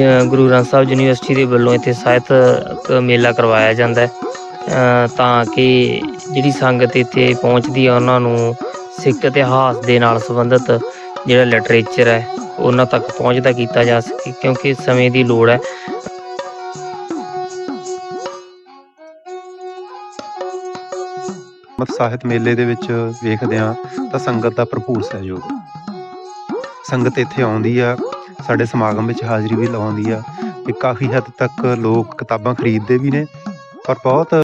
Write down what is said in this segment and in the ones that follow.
Guru Granth Sahib university ਦੇ ਵੱਲੋਂ ਇੱਥੇ ਸਾਹਿਤ ਮੇਲਾ ਕਰਵਾਇਆ ਜਾਂਦਾ ਹੈ। ਤਾਂ ਕਿ ਜਿਹੜੀ ਸੰਗਤ ਇੱਥੇ ਪਹੁੰਚਦੀ ਹੈ, ਉਹਨਾਂ ਨੂੰ ਸਿੱਖ ਇਤਿਹਾਸ ਦੇ ਨਾਲ ਸੰਬੰਧਿਤ ਜਿਹੜਾ ਲਿਟਰੇਚਰ ਹੈ, ਉਹਨਾਂ ਤੱਕ ਪਹੁੰਚਦਾ ਕੀਤਾ ਜਾ ਸਕੇ, ਕਿਉਂਕਿ ਸਮੇਂ ਦੀ ਲੋੜ ਹੈ। ਮਤ ਸਾਹਿਤ ਮੇਲੇ ਦੇ ਵਿੱਚ ਵੇਖਦੇ ਆ ਤਾਂ ਸੰਗਤ ਦਾ ਭਰਪੂਰ ਸਹਿਯੋਗ। ਸੰਗਤ ਇੱਥੇ ਆਉਂਦੀ ਆ ਸਾਡੇ ਸਮਾਗਮ ਵਿੱਚ ਹਾਜ਼ਰੀ ਵੀ ਲਵਾਉਂਦੀ ਆ ਤੇ ਕਾਫੀ ਹੱਦ ਤੱਕ ਲੋਕ ਕਿਤਾਬਾਂ ਖਰੀਦਦੇ ਵੀ ਨੇ ਪਰ ਬਹੁਤ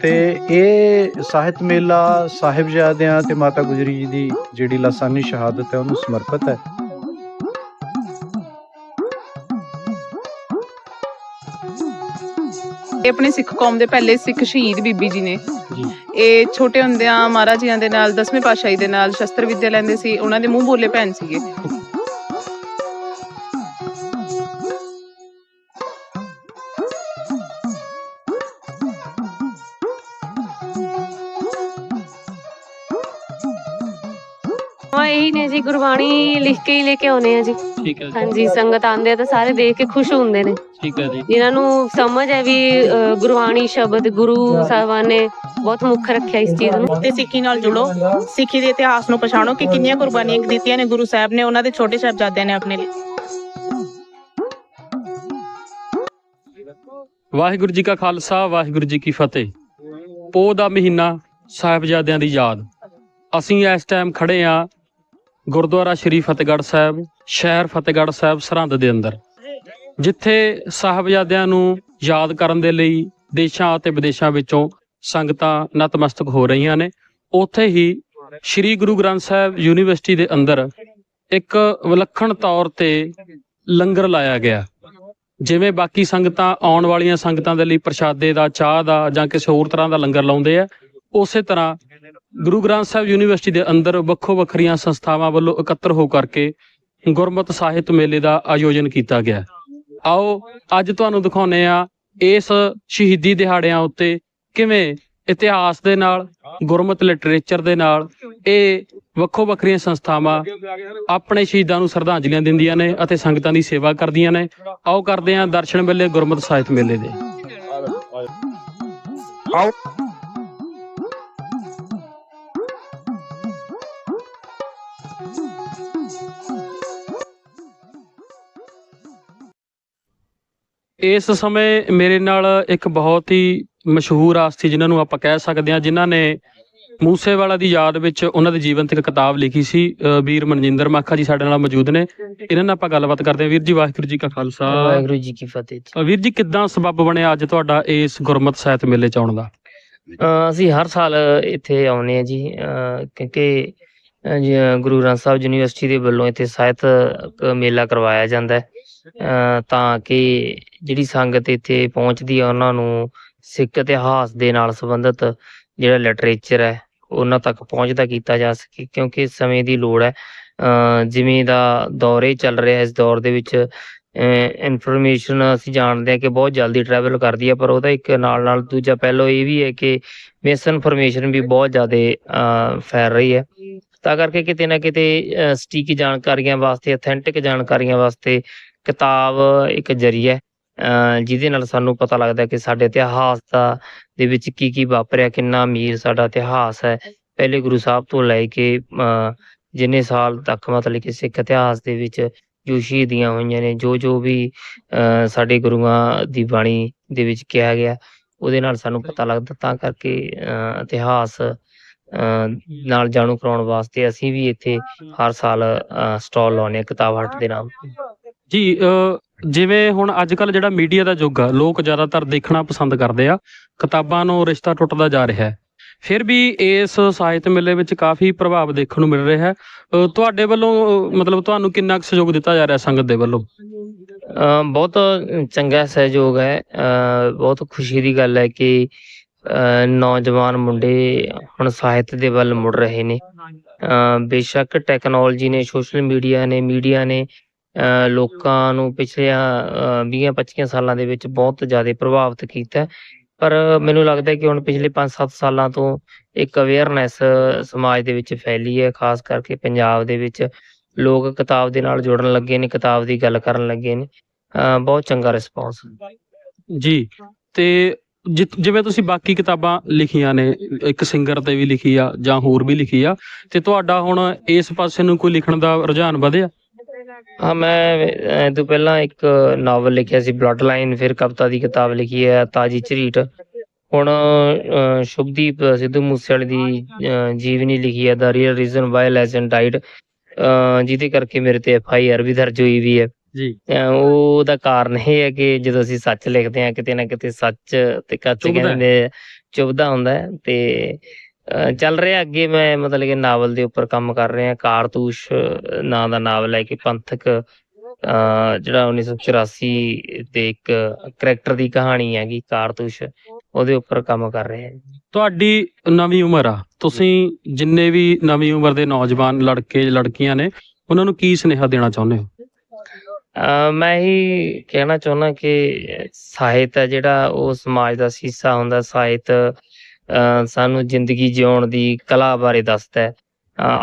ਤੇ ਇਹ ਸਾਹਿਤ ਮੇਲਾ ਸਾਹਿਬਜ਼ਾਦਿਆਂ ਤੇ ਮਾਤਾ ਗੁਜਰੀ ਜੀ ਦੀ ਜਿਹੜੀ ਲਾਸਾਨੀ ਸ਼ਹਾਦਤ ਹੈ, ਉਹਨੂੰ ਸਮਰਪਿਤ ਹੈ। ਇਹ ਆਪਣੇ ਸਿੱਖ ਕੌਮ ਦੇ ਪਹਿਲੇ ਸਿੱਖ ਸ਼ਹੀਦ ਬੀਬੀ ਜੀ ਨੇ। ਜੀ। ਇਹ ਛੋਟੇ ਹੁੰਦਿਆਂ ਮਹਾਰਾਜ ਜੀਆਂ ਦੇ ਨਾਲ ਦਸਵੇਂ ਪਾਤਸ਼ਾਹੀ ਦੇ ਨਾਲ ਸ਼ਸਤਰ ਵਿੱਦਿਆ ਲੈਂਦੇ ਸੀ। ਉਹਨਾਂ ਦੇ ਮੂੰਹ ਬੋਲੇ ਭੈਣ ਸੀਗੇ। ਗੁਰਬਾਣੀ ਲਿਖ ਕੇ ਹੀ ਲੈ ਕੇ ਆਉਨੇ ਆ ਜੀ। ਠੀਕ ਹੈ ਜੀ। ਹਾਂਜੀ ਸੰਗਤ ਆਂਦੇ ਆ ਤਾਂ ਸਾਰੇ ਦੇਖ ਕੇ ਖੁਸ਼ ਹੁੰਦੇ ਨੇ। ਠੀਕ ਹੈ ਜੀ। ਜਿਨ੍ਹਾਂ ਨੂੰ ਸਮਝ ਹੈ ਵੀ ਅ, ਗੁਰਬਾਣੀ ਸ਼ਬਦ ਗੁਰੂ ਸਾਹਿਬਾਨ ਨੇ ਬਹੁਤ ਮੁੱਖ ਰੱਖਿਆ ਇਸ ਚੀਜ਼ ਨੂੰ। ਤੇ ਸਿੱਖੀ ਨਾਲ ਜੁੜੋ। ਸਿੱਖੀ ਦੇ ਇਤਿਹਾਸ ਨੂੰ ਪਛਾਣੋ ਕਿ ਕਿੰਨੀਆਂ ਕੁਰਬਾਨੀਆਂ ਦਿੱਤੀਆਂ ਨੇ ਗੁਰੂ ਸਾਹਿਬ ਨੇ ਉਹਨਾਂ ਦੇ ਛੋਟੇ ਸਾਹਿਬਜ਼ਾਦਿਆਂ ਨੇ ਆਪਣੇ ਲਈ। ਵਾਹਿਗੁਰੂ ਜੀ ਕਾ ਖਾਲਸਾ ਵਾਹਿਗੁਰੂ ਜੀ ਕੀ ਫਤਿਹ। ਪੋਹ ਦਾ ਮਹੀਨਾ ਸਾਹਿਬਜ਼ਾਦਿਆਂ ਦੀ ਯਾਦ। ਅਸੀਂ ਇਸ ਟਾਈਮ ਖੜੇ ਆ ਗੁਰਦੁਆਰਾ ਸ਼੍ਰੀ ਫਤਿਹਗੜ੍ਹ ਸਾਹਿਬ, ਸ਼ਹਿਰ ਫਤਿਹਗੜ੍ਹ ਸਾਹਿਬ ਸਰਹੰਦ ਦੇ ਅੰਦਰ। ਜਿੱਥੇ ਸਾਹਿਬਜ਼ਾਦਿਆਂ ਨੂੰ ਯਾਦ ਕਰਨ ਦੇ ਲਈ ਦੇਸ਼ਾਂ ਅਤੇ ਵਿਦੇਸ਼ਾਂ ਵਿੱਚੋਂ ਸੰਗਤਾਂ ਨਤਮਸਤਕ ਹੋ ਰਹੀਆਂ ਨੇ। ਉੱਥੇ ਹੀ ਸ਼੍ਰੀ ਗੁਰੂ ਗ੍ਰੰਥ ਸਾਹਿਬ ਯੂਨੀਵਰਸਿਟੀ ਦੇ ਅੰਦਰ ਇੱਕ ਵਿਲੱਖਣ ਤੌਰ ਤੇ ਲੰਗਰ ਲਾਇਆ ਗਿਆ। ਜਿਵੇਂ ਬਾਕੀ ਸੰਗਤਾਂ ਆਉਣ ਵਾਲੀਆਂ ਸੰਗਤਾਂ ਦੇ ਲਈ ਪ੍ਰਸ਼ਾਦੇ ਦਾ, ਚਾਹ ਦਾ ਜਾਂ ਕਿਸੇ ਹੋਰ ਤਰ੍ਹਾਂ ਦਾ ਲੰਗਰ ਲਾਉਂਦੇ ਆ, ਉਸੇ ਤਰ੍ਹਾਂ ਗੁਰੂ ਗ੍ਰੰਥ ਸਾਹਿਬ ਯੂਨੀਵਰਸਿਟੀ ਦੇ ਅੰਦਰ ਵੱਖੋ ਵੱਖਰੀਆਂ ਸੰਸਥਾਵਾਂ ਵੱਲੋਂ ਇਕੱਤਰ ਹੋ ਕਰਕੇ ਗੁਰਮਤ ਸਾਹਿਤ ਮੇਲੇ ਦਾ ਆਯੋਜਨ ਕੀਤਾ ਗਿਆ ਆਓ, ਅੱਜ ਤੁਹਾਨੂੰ ਦਿਖਾਉਨੇ ਆ ਇਸ ਸ਼ਹੀਦੀ ਦਿਹਾੜਿਆਂ ਉੱਤੇ ਕਿਵੇਂ ਇਤਿਹਾਸ ਦੇ ਨਾਲ, ਗੁਰਮਤ ਲਿਟਰੇਚਰ ਦੇ ਨਾਲ ਇਹ ਵੱਖੋ ਵੱਖਰੀਆਂ ਸੰਸਥਾਵਾਂ ਆਪਣੇ ਸ਼ਹੀਦਾਂ ਨੂੰ ਸ਼ਰਧਾਂਜਲੀਆਂ ਦਿੰਦੀਆਂ ਨੇ ਅਤੇ ਸੰਗਤਾਂ ਦੀ ਸੇਵਾ ਕਰਦੀਆਂ ਨੇ। ਆਓ, ਕਰਦੇ ਹਾਂ ਦਰਸ਼ਨ ਮੇਲੇ ਗੁਰਮਤ ਸਾਹਿਤ ਮੇਲੇ ਦੇ। ਇਸ ਸਮੇਂ ਮੇਰੇ ਨਾਲ ਇੱਕ ਬਹੁਤ ਹੀ ਮਸ਼ਹੂਰ ਆਸਤੀ ਜਿਨ੍ਹਾਂ ਨੂੰ ਆਪਾਂ ਕਹਿ ਸਕਦੇ ਹਾਂ ਜਿਨ੍ਹਾਂ ਨੇ ਮੂਸੇਵਾਲਾ ਦੀ ਯਾਦ ਵਿੱਚ ਉਹਨਾਂ ਦੇ ਜੀਵਨ ਤੇ ਇੱਕ ਕਿਤਾਬ ਲਿਖੀ ਸੀ ਵੀਰ ਮਨਜਿੰਦਰ ਮਾਖਾ ਜੀ ਸਾਡੇ ਨਾਲ ਮੌਜੂਦ ਨੇ। ਇਹਨਾਂ ਨਾਲ ਆਪਾਂ ਗੱਲਬਾਤ ਕਰਦੇ ਹਾਂ। ਵੀਰ ਜੀ ਵਾਹਿਗੁਰੂ ਜੀ ਕਾ ਖਾਲਸਾ। ਵਾਹਿਗੁਰੂ ਜੀ ਕੀ ਫਤਿਹ ਜੀ। ਵੀਰ ਜੀ ਕਿੱਦਾਂ ਸਬੱਬ ਬਣਿਆ ਅੱਜ ਤੁਹਾਡਾ ਇਸ ਗੁਰਮਤ ਸਾਹਿਤ ਮੇਲੇ ਚ ਆਉਣ ਦਾ? ਅਸੀਂ ਹਰ ਸਾਲ ਇੱਥੇ ਆਉਂਦੇ ਆ ਜੀ ਕਿਉਂਕਿ ਗੁਰੂ ਗ੍ਰੰਥ ਸਾਹਿਬ ਯੂਨੀਵਰਸਿਟੀ ਦੇ ਵੱਲੋਂ ਇੱਥੇ ਸਾਹਿਤਕ ਮੇਲਾ ਕਰਵਾਇਆ ਜਾਂਦਾ ਹੈ। ਤਾਂ ਕਿ ਜਿਹੜੀ ਸੰਗਤ ਇੱਥੇ ਪਹੁੰਚਦੀ ਹੈ ਉਹਨਾਂ ਨੂੰ ਸਿੱਖ ਇਤਿਹਾਸ ਦੇ ਨਾਲ ਸੰਬੰਧਿਤ ਜਿਹੜਾ ਲਿਟਰੇਚਰ ਹੈ ਉਹਨਾਂ ਤੱਕ ਪਹੁੰਚਦਾ ਕੀਤਾ ਜਾ ਸਕੇ ਕਿਉਂਕਿ ਸਮੇਂ ਦੀ ਲੋੜ ਹੈ। ਜਿਵੇਂ ਦਾ ਦੌਰ ਚੱਲ ਰਿਹਾ ਇਸ ਦੌਰ ਦੇ ਵਿੱਚ ਇਨਫੋਰਮੇਸ਼ਨ ਅਸੀਂ ਜਾਣਦੇ ਹਾਂ ਕਿ ਬਹੁਤ ਜਲਦੀ ਟਰੈਵਲ ਕਰਦੀ ਹੈ ਪਰ ਉਹਦਾ ਇੱਕ ਨਾਲ ਨਾਲ ਦੂਜਾ ਪਹਿਲੋ ਇਹ ਵੀ ਹੈ ਕਿ ਮਿਸ ਇਨਫੋਰਮੇਸ਼ਨ ਵੀ ਬਹੁਤ ਜ਼ਿਆਦਾ ਫੈਲ ਰਹੀ ਹੈ। ਤਾਂ ਕਰਕੇ ਕਿਤੇ ਨਾ ਕਿਤੇ ਅ, ਸਟੀਕ ਜਾਣਕਾਰੀਆਂ ਵਾਸਤੇ ਅਥੈਂਟਿਕ ਜਾਣਕਾਰੀਆਂ ਵਾਸਤੇ ਕਿਤਾਬ ਇੱਕ ਜ਼ਰੀਆ ਹੈ ਜਿਹਦੇ ਨਾਲ ਸਾਨੂੰ ਪਤਾ ਲੱਗਦਾ ਕਿ ਸਾਡੇ ਇਤਿਹਾਸ ਦਾ ਦੇ ਵਿੱਚ ਕੀ ਕੀ ਵਾਪਰਿਆ ਕਿੰਨਾ ਅਮੀਰ ਸਾਡਾ ਇਤਿਹਾਸ ਹੈ ਪਹਿਲੇ ਗੁਰੂ ਸਾਹਿਬ ਤੋਂ ਲੈ ਕੇ ਜਿੰਨੇ ਸਾਲ ਤੱਕ ਮਤਲਬ ਕਿ ਸਿੱਖ ਇਤਿਹਾਸ ਦੇ ਵਿੱਚ ਜੋ ਸ਼ਹੀਦੀਆਂ ਹੋਈਆਂ ਨੇ ਜੋ ਜੋ ਵੀ ਅ, ਸਾਡੇ ਗੁਰੂਆਂ ਦੀ ਬਾਣੀ ਦੇ ਵਿੱਚ ਕਿਹਾ ਗਿਆ ਉਹਦੇ ਨਾਲ ਸਾਨੂੰ ਪਤਾ ਲੱਗਦਾ ਤਾਂ ਕਰਕੇ ਅ, ਇਤਿਹਾਸ ਨਾਲ ਜਾਣੂ ਕਰਾਉਣ ਵਾਸਤੇ ਅਸੀਂ ਵੀ ਇੱਥੇ ਹਰ ਸਾਲ ਸਟਾਲ ਲਾਉਂਦੇ ਹਾਂ ਕਿਤਾਬ ਹੱਟ ਦੇ ਨਾਮ ਤੇ। ਜੀ ਜਿਵੇਂ ਹੁਣ ਅੱਜ ਕੱਲ ਜਿਹੜਾ ਮੀਡੀਆ ਦਾ ਯੁੱਗ ਆ ਲੋਕ ਜ਼ਿਆਦਾਤਰ ਦੇਖਣਾ ਪਸੰਦ ਕਰਦੇ ਆ ਕਿਤਾਬਾਂ ਨੂੰ ਰਿਸ਼ਤਾ ਟੁੱਟਦਾ ਜਾ ਰਿਹਾ ਹੈ। ਫਿਰ ਵੀ ਇਸ ਸਾਹਿਤ ਮੇਲੇ ਵਿੱਚ ਕਾਫੀ ਪ੍ਰਭਾਵ ਦੇਖਣ ਨੂੰ ਮਿਲ ਰਿਹਾ ਹੈ। ਤੁਹਾਡੇ ਵੱਲੋਂ ਮਤਲਬ ਤੁਹਾਨੂੰ ਕਿੰਨਾ ਕੁ ਸਹਿਯੋਗ ਦਿੱਤਾ ਜਾ ਰਿਹਾ ਸੰਗਤ ਦੇ ਵੱਲੋਂ? ਬਹੁਤ ਚੰਗਾ ਸਹਿਯੋਗ ਹੈ। ਅ, ਬਹੁਤ ਖੁਸ਼ੀ ਦੀ ਗੱਲ ਹੈ ਕਿ ਨੌਜਵਾਨ ਮੁੰਡੇ ਹੁਣ ਸਾਹਿਤ ਦੇ ਵੱਲ ਮੁੜ ਰਹੇ ਨੇ। ਅ, ਬੇਸ਼ੱਕ ਟੈਕਨੋਲੋਜੀ ਨੇ ਸੋਸ਼ਲ ਮੀਡੀਆ ਨੇ ਮੀਡੀਆ ਨੇ ਲੋਕਾਂ ਨੂੰ ਪਿਛਲੇ 20-25 ਸਾਲਾਂ ਦੇ ਵਿੱਚ ਬਹੁਤ ਜ਼ਿਆਦਾ ਪ੍ਰਭਾਵਿਤ ਕੀਤਾ ਪਰ ਮੈਨੂੰ ਲੱਗਦਾ ਹੈ ਕਿ ਹੁਣ ਪਿਛਲੇ 5-7 ਸਾਲਾਂ ਤੋਂ ਇੱਕ ਅਵੇਅਰਨੈਸ ਸਮਾਜ ਦੇ ਵਿੱਚ ਫੈਲੀ ਹੈ, ਖਾਸ ਕਰਕੇ ਪੰਜਾਬ ਦੇ ਵਿੱਚ। ਲੋਕ ਕਿਤਾਬ ਦੇ ਨਾਲ ਜੁੜਨ ਲੱਗੇ ਨੇ, ਕਿਤਾਬ ਦੀ ਗੱਲ ਕਰਨ ਲੱਗੇ ਨੇ। ਬਹੁਤ ਚੰਗਾ ਰਿਸਪੌਂਸ ਜੀ, ਤੇ ਜਿ- ਜਿਵੇਂ ਤੁਸੀਂ ਬਾਕੀ ਕਿਤਾਬਾਂ ਲਿਖੀਆਂ ਨੇ, ਇੱਕ ਸਿੰਗਰ ਤੇ ਵੀ ਲਿਖੀ ਆ ਜਾਂ ਹੋਰ ਵੀ ਲਿਖੀ ਆ, ਤੇ ਤੁਹਾਡਾ ਹੁਣ ਇਸ ਪਾਸੇ ਨੂੰ ਕੋਈ ਲਿਖਣ ਦਾ ਰੁਝਾਨ ਵਧਿਆ? ਹਾਂ ਮੈਂ ਇਹ ਤੋਂ ਪਹਿਲਾਂ ਇੱਕ ਨਾਵਲ ਲਿਖਿਆ ਸੀ ਬਲੱਡ ਲਾਈਨ ਫਿਰ ਕਵਿਤਾ ਦੀ ਕਿਤਾਬ ਲਿਖੀ ਹੈ ਤਾਜੀ ਝਰੀਟ। ਹੁਣ ਸ਼ੁਭਦੀਪ ਸਿੱਧੂ ਮੂਸੇਵਾਲੇ ਦੀ ਜੀਵਨੀ ਲਿਖੀ ਹੈ ਦਾ real reason why legend died ਜਿਹਦੇ ਕਰਕੇ ਮੇਰੇ ਤੇ ਐਫ ਆਈ ਆਰ ਵੀ ਦਰਜ ਹੋਈ ਵੀ ਹੈ। ਜੀ। ਅਹ, ਉਹਦਾ ਕਾਰਨ ਇਹ ਹੈ ਕਿ ਜਦੋਂ ਅਸੀਂ ਸੱਚ ਲਿਖਦੇ ਹਾਂ ਕਿਤੇ ਨਾ ਕਿਤੇ ਸੱਚ ਤੇ ਕੱਚ। ਕਹਿੰਦੇ ਚੁਭਦਾ ਹੁੰਦਾ ਤੇ ਚੱਲ ਰਿਹਾ ਅੱਗੇ ਮੈਂ ਮਤਲਬ ਕਿ ਨਾਵਲ ਦੇ ਉੱਪਰ ਕੰਮ ਕਰ ਰਿਹਾ ਕਾਰਤੂਸ਼ ਨਾਂ ਦਾ ਨਾਵਲ ਹੈ ਕਿ ਪੰਥਕ ਜਿਹੜਾ 1984 ਦੇ ਇੱਕ ਕਰੈਕਟਰ ਦੀ ਕਹਾਣੀ ਹੈਗੀ ਕਾਰਤੂਸ਼ ਉਹਦੇ ਉੱਪਰ ਕੰਮ ਕਰ ਰਿਹਾ ਹਾਂ ਤੁਹਾਡੀ ਨਵੀਂ ਉਮਰ ਆ। ਤੁਸੀਂ ਜਿੰਨੇ ਵੀ ਨਵੀਂ ਉਮਰ ਦੇ ਨੌਜਵਾਨ ਲੜਕੇ ਲੜਕੀਆਂ ਨੇ ਉਹਨਾਂ ਨੂੰ ਕੀ ਸੁਨੇਹਾ ਦੇਣਾ ਚਾਹੁੰਦੇ ਹੋ? ਮੈਂ ਹੀ ਕਹਿਣਾ ਚਾਹੁੰਦਾ ਕਿ ਸਾਹਿਤ ਹੈ ਜਿਹੜਾ ਉਹ ਸਮਾਜ ਦਾ ਸੀਸਾ ਹੁੰਦਾ। ਸਾਹਿਤ ਸਾਨੂੰ ਜ਼ਿੰਦਗੀ ਜਿਉਣ ਦੀ ਕਲਾ ਬਾਰੇ ਦੱਸਦਾ ਹੈ।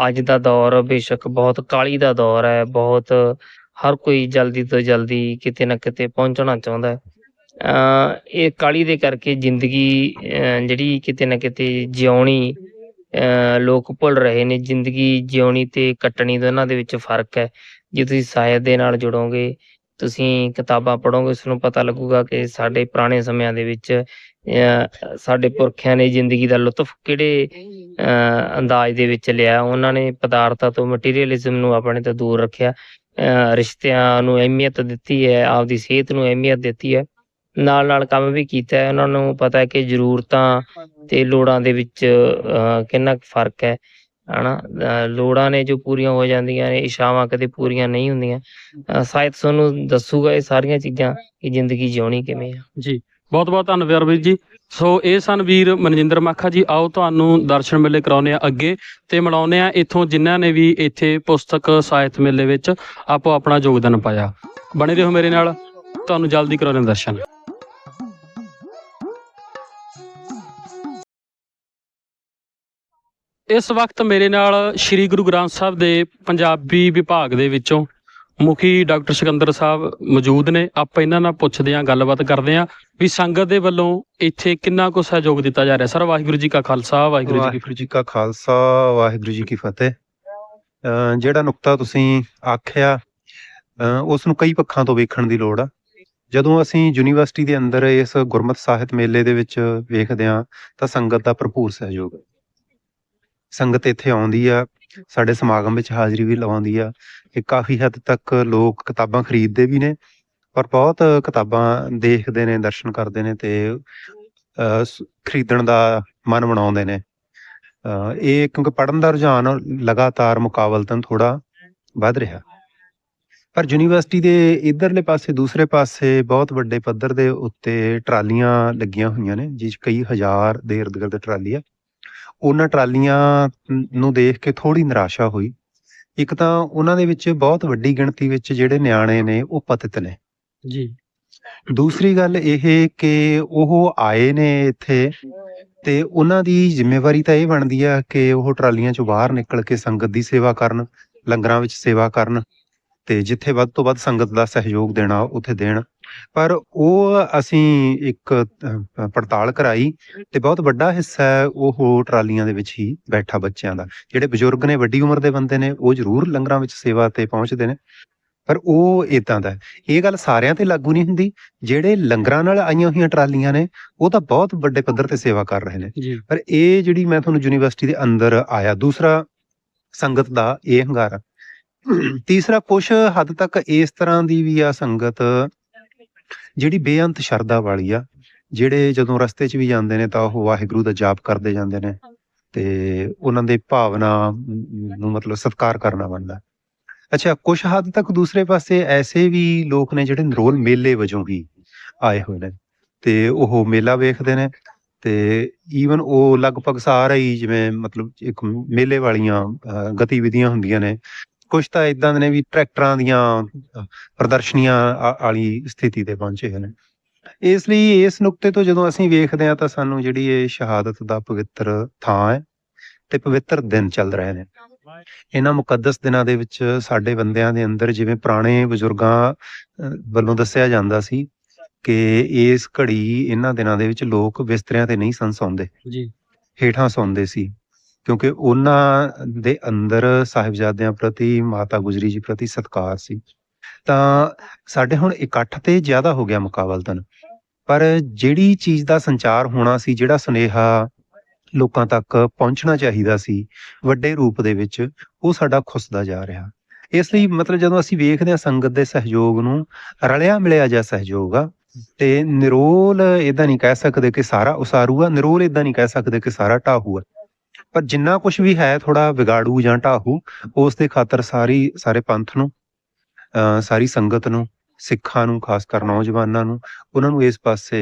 ਅੱਜ ਦਾ ਦੌਰ ਬੇਸ਼ੱਕ ਬਹੁਤ ਕਾਲੀ ਦਾ ਦੌਰ ਹੈ। ਬਹੁਤ ਹਰ ਕੋਈ ਜਲਦੀ ਤੋਂ ਜਲਦੀ ਕਿਤੇ ਨਾ ਕਿਤੇ ਪਹੁੰਚਣਾ ਚਾਹੁੰਦਾ ਹੈ। ਇਹ ਕਾਲੀ ਦੇ ਕਰਕੇ ਜ਼ਿੰਦਗੀ ਜਿਹੜੀ ਕਿਤੇ ਨਾ ਕਿਤੇ ਜਿਉਣੀ, ਅਹ ਲੋਕ ਭੁੱਲ ਰਹੇ ਨੇ। ਜ਼ਿੰਦਗੀ ਜਿਉਣੀ ਤੇ ਕੱਟਣੀ ਦੋਨਾਂ ਦੇ ਵਿੱਚ ਫ਼ਰਕ ਹੈ। ਜੇ ਤੁਸੀਂ ਸਾਹਿਤ ਦੇ ਨਾਲ ਜੁੜੋਗੇ, ਤੁਸੀਂ ਕਿਤਾਬਾਂ ਪੜੋਗੇ ਉਸ ਨੂੰ ਪਤਾ ਲੱਗੂਗਾ ਕਿ ਸਾਡੇ ਪੁਰਾਣੇ ਸਮਿਆਂ ਦੇ ਵਿੱਚ ਸਾਡੇ ਪੁਰਖਿਆਂ ਨੇ ਜ਼ਿੰਦਗੀ ਦਾ ਲੁਤਫ ਕਿਹੜੇ ਅੰਦਾਜ਼ ਦੇ ਵਿੱਚ ਲਿਆ? ਉਹਨਾਂ ਨੇ ਪਦਾਰਥਾਂ ਤੋਂ ਮਟੀਰੀਅਲਿਜ਼ਮ ਨੂੰ ਆਪਣੇ ਤੋਂ ਦੂਰ ਰੱਖਿਆ। ਰਿਸ਼ਤਿਆਂ ਨੂੰ ਅਹਿਮੀਅਤ ਦਿੱਤੀ ਹੈ, ਆਪਦੀ ਸਿਹਤ ਨੂੰ ਅਹਿਮੀਅਤ ਦਿੱਤੀ ਹੈ। ਨਾਲ ਨਾਲ ਕੰਮ ਵੀ ਕੀਤਾ ਹੈ। ਉਹਨਾਂ ਨੂੰ ਪਤਾ ਹੈ ਕਿ ਜ਼ਰੂਰਤਾਂ ਤੇ ਲੋੜਾਂ ਦੇ ਵਿੱਚ ਕਿੰਨਾ ਕੁ ਫ਼ਰਕ ਹੈ, ਹਨਾ? ਲੋੜਾਂ ਨੇ ਜੋ ਪੂਰੀਆਂ ਹੋ ਜਾਂਦੀਆਂ ਨੇ ਇਸ਼ਾਵਾਂ ਕਦੇ ਪੂਰੀਆਂ ਨਹੀਂ ਹੁੰਦੀਆਂ। ਸ਼ਾਇਦ ਤੁਹਾਨੂੰ ਦੱਸੂਗਾ ਇਹ ਸਾਰੀਆਂ ਚੀਜ਼ਾਂ ਕਿ ਜ਼ਿੰਦਗੀ ਜਿਉਣੀ ਕਿਵੇਂ ਆ। ਜੀ। ਬਹੁਤ ਬਹੁਤ ਧੰਨਵਾਦ ਵੀਰ ਜੀ। ਸੋ ਇਹ ਸਨ ਵੀਰ ਮਨਜਿੰਦਰ ਮਾਖਾ ਜੀ, ਆਓ ਤੁਹਾਨੂੰ ਦਰਸ਼ਨ ਮੇਲੇ ਕਰਾਉਨੇ ਆ ਅੱਗੇ ਤੇ ਮਿਲਾਉਂਦੇ ਆ ਇੱਥੋਂ ਜਿਨ੍ਹਾਂ ਨੇ ਵੀ ਇੱਥੇ ਪੁਸਤਕ ਸਾਹਿਤ ਮੇਲੇ ਵਿੱਚ ਆਪੋ ਆਪਣਾ ਯੋਗਦਾਨ ਪਾਇਆ। ਬਣੇ ਰਹੋ ਮੇਰੇ ਨਾਲ, ਤੁਹਾਨੂੰ ਜਲਦੀ ਕਰਾਉਣੇ ਦਰਸ਼ਨ। ਇਸ ਵਕਤ ਮੇਰੇ ਨਾਲ ਸ੍ਰੀ ਗੁਰੂ ਗ੍ਰੰਥ ਸਾਹਿਬ ਦੇ ਪੰਜਾਬੀ ਵਿਭਾਗ ਦੇ ਵਿੱਚੋਂ ਮੁਖੀ ਡਾਕਟਰ ਸਿਕੰਦਰ ਸਾਹਿਬ ਮੌਜੂਦ ਨੇ। ਆਪਾਂ ਇਹਨਾਂ ਨਾਲ ਪੁੱਛਦੇ ਆਂ ਗੱਲਬਾਤ ਕਰਦੇ ਆਂ ਵੀ ਸੰਗਤ ਦੇ ਵੱਲੋਂ ਇੱਥੇ ਕਿੰਨਾ ਕੁ ਸਹਿਯੋਗ ਦਿੱਤਾ ਜਾ ਰਿਹਾ? ਸਰ, ਵਾਹਿਗੁਰੂ ਜੀ ਕਾ ਖਾਲਸਾ, ਵਾਹਿਗੁਰੂ ਜੀ ਕੀ ਵਾਹਿਗੁਰੂ ਜੀ ਕਾ ਖਾਲਸਾ, ਵਾਹਿਗੁਰੂ ਜੀ ਕੀ ਫਤਿਹ। ਅਹ ਜਿਹੜਾ ਨੁਕਤਾ ਤੁਸੀਂ ਆਖਿਆ ਅਹ ਉਸ ਨੂੰ ਕਈ ਪੱਖਾਂ ਤੋਂ ਵੇਖਣ ਦੀ ਲੋੜ ਆ। ਜਦੋਂ ਅਸੀਂ ਯੂਨੀਵਰਸਿਟੀ ਦੇ ਅੰਦਰ ਇਸ ਗੁਰਮਤ ਸਾਹਿਤ ਮੇਲੇ ਦੇ ਵਿੱਚ ਵੇਖਦੇ ਹਾਂ, ਤਾਂ ਸੰਗਤ ਦਾ ਭਰਪੂਰ ਸਹਿਯੋਗ ਹੈ। ਸੰਗਤ ਇੱਥੇ ਆਉਂਦੀ ਆ ਸਾਡੇ ਸਮਾਗਮ ਵਿੱਚ ਹਾਜ਼ਰੀ ਵੀ ਲਵਾਉਂਦੀ ਆ ਕਿ ਕਾਫੀ ਹੱਦ ਤੱਕ ਲੋਕ ਕਿਤਾਬਾਂ ਖਰੀਦਦੇ ਵੀ ਨੇ, ਪਰ ਬਹੁਤ ਕਿਤਾਬਾਂ ਦੇਖਦੇ ਨੇ, ਦਰਸ਼ਨ ਕਰਦੇ ਨੇ ਤੇ ਖਰੀਦਣ ਦਾ ਮਨ ਬਣਾਉਂਦੇ ਨੇ। ਅਹ ਇਹ ਕਿਉਂਕਿ ਪੜਨ ਦਾ ਰੁਝਾਨ ਲਗਾਤਾਰ ਮੁਕਾਬਲਤਨ ਥੋੜਾ ਵੱਧ ਰਿਹਾ। ਪਰ ਯੂਨੀਵਰਸਿਟੀ ਦੇ ਇਧਰਲੇ ਪਾਸੇ, ਦੂਸਰੇ ਪਾਸੇ ਬਹੁਤ ਵੱਡੇ ਪੱਧਰ ਦੇ ਉੱਤੇ ਟਰਾਲੀਆਂ ਲੱਗੀਆਂ ਹੋਈਆਂ ਨੇ, ਜਿਸ ਕਈ ਹਜ਼ਾਰ ਦੇ ਇਰਦ ਗਿਰਦ ਟਰਾਲੀ ਆ। ਉਹਨਾਂ ਟਰਾਲੀਆਂ ਨ- ਦੇਖ ਕੇ ਥੋੜੀ ਨਿਰਾਸ਼ਾ ਹੋਈ। ਇੱਕ ਤਾਂ ਉਹਨਾਂ ਦੇ ਵਿੱਚ ਬਹੁਤ ਵੱਡੀ ਗਿਣਤੀ ਵਿੱਚ ਜਿਹੜੇ ਨਿਆਣੇ ਨੇ ਉਹ ਪਤਿਤ ਨੇ। ਜੀ। ਦੂਸਰੀ ਗੱਲ ਇਹ ਕਿ ਉਹ ਆਏ ਨੇ ਇੱਥੇ ਤੇ ਉਹਨਾਂ ਦੀ ਜ਼ਿੰਮੇਵਾਰੀ ਤਾਂ ਇਹ ਬਣਦੀ ਆ ਕਿ ਉਹ ਟਰਾਲੀਆਂ ਚੋਂ ਬਾਹਰ ਨਿਕਲ ਕੇ ਸੰਗਤ ਦੀ ਸੇਵਾ ਕਰਨ ਲੰਗਰਾਂ ਵਿੱਚ ਸੇਵਾ ਕਰਨ ਤੇ ਜਿੱਥੇ ਵੱਧ ਤੋਂ ਵੱਧ ਸੰਗਤ ਦਾ ਸਹਿਯੋਗ ਦੇਣਾ ਉੱਥੇ ਦੇਣ। ਪਰ ਉਹ ਅਸੀਂ ਇੱਕ ਪੜਤਾਲ ਕਰਾਈ ਤੇ ਬਹੁਤ ਵੱਡਾ ਹਿੱਸਾ ਹੈ ਉਹ ਟਰਾਲੀਆਂ ਦੇ ਵਿੱਚ ਹੀ ਬੈਠਾ ਬੱਚਿਆਂ ਦਾ। ਜਿਹੜੇ ਬਜ਼ੁਰਗ ਨੇ ਵੱਡੀ ਉਮਰ ਦੇ ਬੰਦੇ ਨੇ ਉਹ ਜ਼ਰੂਰ ਲੰਗਰਾਂ ਵਿੱਚ ਸੇਵਾ ਤੇ ਪਹੁੰਚਦੇ ਨੇ। ਪਰ ਉਹ ਇਦਾਂ ਦਾ। ਇਹ ਗੱਲ ਸਾਰਿਆਂ ਤੇ ਲਾਗੂ ਨਹੀਂ ਹੁੰਦੀ। ਜਿਹੜੇ ਲੰਗਰਾਂ ਨਾਲ ਆਈਆਂ ਹੋਈਆਂ ਟਰਾਲੀਆਂ ਨੇ ਉਹ ਤਾਂ ਬਹੁਤ ਵੱਡੇ ਪੱਧਰ ਤੇ ਸੇਵਾ ਕਰ ਰਹੇ ਨੇ। ਪਰ ਇਹ ਜਿਹੜੀ ਮੈਂ ਤੁਹਾਨੂੰ ਯੂਨੀਵਰਸਿਟੀ ਦੇ ਅੰਦਰ ਆਇਆ ਦੂਸਰਾ ਸੰਗਤ ਦਾ ਇਹ ਹੰਗਾਰਾ। ਤੀਸਰਾ ਕੁਛ ਹੱਦ ਤੱਕ ਇਸ ਤਰ੍ਹਾਂ ਦੀ ਵੀ ਆ ਸੰਗਤ ਜਿਹੜੀ ਬੇਅੰਤ ਸ਼ਰਧਾ ਵਾਲੀ ਆ ਜਿਹੜੇ ਜਦੋਂ ਰਸਤੇ 'ਚ ਵੀ ਜਾਂਦੇ ਨੇ ਤਾਂ ਉਹ ਵਾਹਿਗੁਰੂ ਦਾ ਜਾਪ ਕਰਦੇ ਜਾਂਦੇ ਨੇ ਤੇ ਉਹਨਾਂ ਦੇ ਭਾਵਨਾ ਨੂੰ ਮਤਲਬ ਸਤਿਕਾਰ ਕਰਨਾ ਬਣਦਾ। ਅੱਛਾ ਕੁਛ ਹੱਦ ਤੱਕ ਦੂਸਰੇ ਪਾਸੇ ਐਸੇ ਵੀ ਲੋਕ ਨੇ ਜਿਹੜੇ ਨਿਰੋਲ ਮੇਲੇ ਵਜੋਂ ਵੀ ਆਏ ਹੋਏ ਨੇ ਤੇ ਉਹ ਮੇਲਾ ਵੇਖਦੇ ਨੇ ਤੇ ਈਵਨ ਉਹ ਲਗਭਗ ਸਾਰਾ ਹੀ ਜਿਵੇਂ ਮਤਲਬ ਇੱਕ ਮੇਲੇ ਵਾਲੀਆਂ ਗਤੀਵਿਧੀਆਂ ਹੁੰਦੀਆਂ ਨੇ ਕੁਝ ਤਾਂ ਇਦਾਂ ਦੇ ਨੇ ਵੀ ਟਰੈਕਟਰਾਂ ਦੀਆਂ ਪ੍ਰਦਰਸ਼ਨੀਆਂ ਵਾਲੀ ਸਥਿਤੀ ਤੇ ਪਹੁੰਚੇ ਹੋਏ ਨੇ। ਇਸ ਲਈ ਇਸ ਨੁਕਤੇ ਤੋਂ ਜਦੋਂ ਅਸੀਂ ਵੇਖਦੇ ਹਾਂ ਤਾਂ ਸਾਨੂੰ ਜਿਹੜੀ ਇਹ ਸ਼ਹਾਦਤ ਦਾ ਪਵਿੱਤਰ ਥਾਂ ਹੈ ਤੇ ਪਵਿੱਤਰ ਦਿਨ ਚੱਲ ਰਹੇ ਨੇ। ਇਹਨਾਂ ਮੁਕੱਦਸ ਦਿਨਾਂ ਦੇ ਵਿੱਚ ਸਾਡੇ ਬੰਦਿਆਂ ਦੇ ਅੰਦਰ ਜਿਵੇਂ ਪੁਰਾਣੇ ਬਜ਼ੁਰਗਾਂ ਵੱਲੋਂ ਦੱਸਿਆ ਜਾਂਦਾ ਸੀ ਕਿ ਇਸ ਘੜੀ ਇਹਨਾਂ ਦਿਨਾਂ ਦੇ ਵਿੱਚ ਲੋਕ ਬਿਸਤਰਿਆਂ ਤੇ ਨਹੀਂ ਸਨ ਸੌਂਦੇ। ਜੀ। ਹੇਠਾਂ ਸੌਂਦੇ ਸੀ। ਕਿਉਂਕਿ ਉਹਨਾਂ ਦੇ ਅੰਦਰ ਸਾਹਿਬਜ਼ਾਦਿਆਂ ਪ੍ਰਤੀ, ਮਾਤਾ ਗੁਜਰੀ ਜੀ ਪ੍ਰਤੀ ਸਤਿਕਾਰ ਸੀ। ਤਾਂ ਸਾਡੇ ਹੁਣ ਇਕੱਠ ਤੇ ਜ਼ਿਆਦਾ ਹੋ ਗਿਆ ਮੁਕਾਬਲਤਨ। ਪਰ ਜਿਹੜੀ ਚੀਜ਼ ਦਾ ਸੰਚਾਰ ਹੋਣਾ ਸੀ, ਜਿਹੜਾ ਸੁਨੇਹਾ ਲੋਕਾਂ ਤੱਕ ਪਹੁੰਚਣਾ ਚਾਹੀਦਾ ਸੀ, ਵੱਡੇ ਰੂਪ ਦੇ ਵਿੱਚ, ਉਹ ਸਾਡਾ ਖੁੱਸਦਾ ਜਾ ਰਿਹਾ। ਇਸ ਲਈ ਮਤਲਬ ਜਦੋਂ ਅਸੀਂ ਵੇਖਦੇ ਹਾਂ ਸੰਗਤ ਦੇ ਸਹਿਯੋਗ ਨੂੰ, ਰਲਿਆ ਮਿਲਿਆ ਜਿਹਾ ਸਹਿਯੋਗ ਆ, ਤੇ ਨਿਰੋਲ ਇਦਾਂ ਨਹੀਂ ਕਹਿ ਸਕਦੇ ਕਿ ਸਾਰਾ ਉਸਾਰੂ ਆ, ਨਿਰੋਲ ਇਦਾਂ ਨਹੀਂ ਕਹਿ ਸਕਦੇ ਕਿ ਸਾਰਾ ਢਾਹੂ ਆ। ਪਰ ਜਿੰਨਾ ਕੁਝ ਵੀ ਹੈ ਥੋੜਾ ਵਿਗਾੜੂ ਜਾਂ ਢਾਹੂ ਉਸ ਦੇ ਖਾਤਰ ਸਾਰੀ ਸਾਰੇ ਪੰਥ ਨੂੰ ਅਹ ਸਾਰੀ ਸੰਗਤ ਨੂੰ ਸਿੱਖਾਂ ਨੂੰ ਖਾਸ ਕਰ ਨੌਜਵਾਨਾਂ ਨੂੰ ਉਹਨਾਂ ਨੂੰ ਇਸ ਪਾਸੇ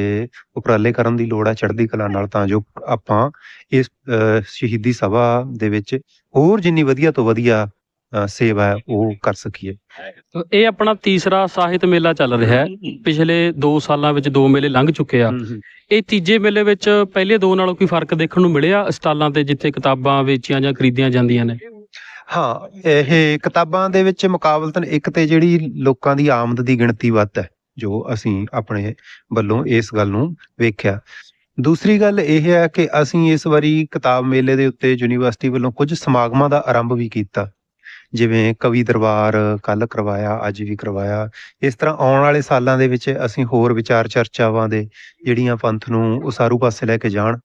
ਉਪਰਾਲੇ ਕਰਨ ਦੀ ਲੋੜ ਹੈ ਚੜ੍ਹਦੀ ਕਲਾ ਨਾਲ ਤਾਂ ਜੋ ਆਪਾਂ ਇਸ ਅਹ, ਸ਼ਹੀਦੀ ਸਭਾ ਦੇ ਵਿੱਚ ਹੋਰ ਜਿੰਨੀ ਵਧੀਆ ਤੋਂ ਵਧੀਆ ਸੇਵਾ ਉਹ ਕਰ ਸਕੀਏ। ਇਹ ਆਪਣਾ ਤੀਸਰਾ ਸਾਹਿਤ ਮੇਲਾ ਚੱਲ ਰਿਹਾ ਹੈ। ਪਿਛਲੇ 2 ਸਾਲਾਂ ਵਿੱਚ ਦੋ ਮੇਲੇ ਲੰਘ ਚੁੱਕੇ ਆ। ਇਹ ਤੀਜੇ ਮੇਲੇ ਵਿੱਚ ਪਹਿਲੇ ਦੋ ਨਾਲੋਂ ਕੋਈ ਫ਼ਰਕ ਦੇਖਣ ਨੂੰ ਮਿਲਿਆ? ਸਟਾਲਾਂ ਤੇ ਜਿੱਥੇ ਕਿਤਾਬਾਂ ਵੇਚੀਆਂ ਜਾਂ ਖਰੀਦੀਆਂ ਜਾਂਦੀਆਂ ਨੇ। ਹਾਂ ਇਹ ਕਿਤਾਬਾਂ ਦੇ ਵਿੱਚ ਮੁਕਾਬਲਤਨ ਇੱਕ ਤੇ ਜਿਹੜੀ ਲੋਕਾਂ ਦੀ ਆਮਦ ਦੀ ਗਿਣਤੀ ਵੱਧ ਹੈ ਜੋ ਅਸੀਂ ਆਪਣੇ ਵੱਲੋਂ ਇਸ ਗੱਲ ਨੂੰ ਵੇਖਿਆ। ਦੂਸਰੀ ਗੱਲ ਇਹ ਹੈ ਕਿ ਅਸੀਂ ਇਸ ਵਾਰੀ ਕਿਤਾਬ ਮੇਲੇ ਦੇ ਉੱਤੇ ਯੂਨੀਵਰਸਿਟੀ ਵੱਲੋਂ ਕੁਝ ਸਮਾਗਮਾਂ ਦਾ ਆਰੰਭ ਵੀ ਕੀਤਾ। ਜਿਵੇਂ ਕਵੀ ਦਰਬਾਰ ਕੱਲ ਕਰਵਾਇਆ ਅੱਜ ਵੀ ਕਰਵਾਇਆ। ਇਸ ਤਰ੍ਹਾਂ ਆਉਣ ਵਾਲੇ ਸਾਲਾਂ ਦੇ ਵਿੱਚ ਅਸੀਂ ਹੋਰ ਵਿਚਾਰ ਚਰਚਾਵਾਂ ਦੇ ਜਿਹੜੀਆਂ ਪੰਥ ਨੂੰ ਉਸਾਰੂ ਪਾਸੇ ਲੈ ਕੇ ਜਾਣ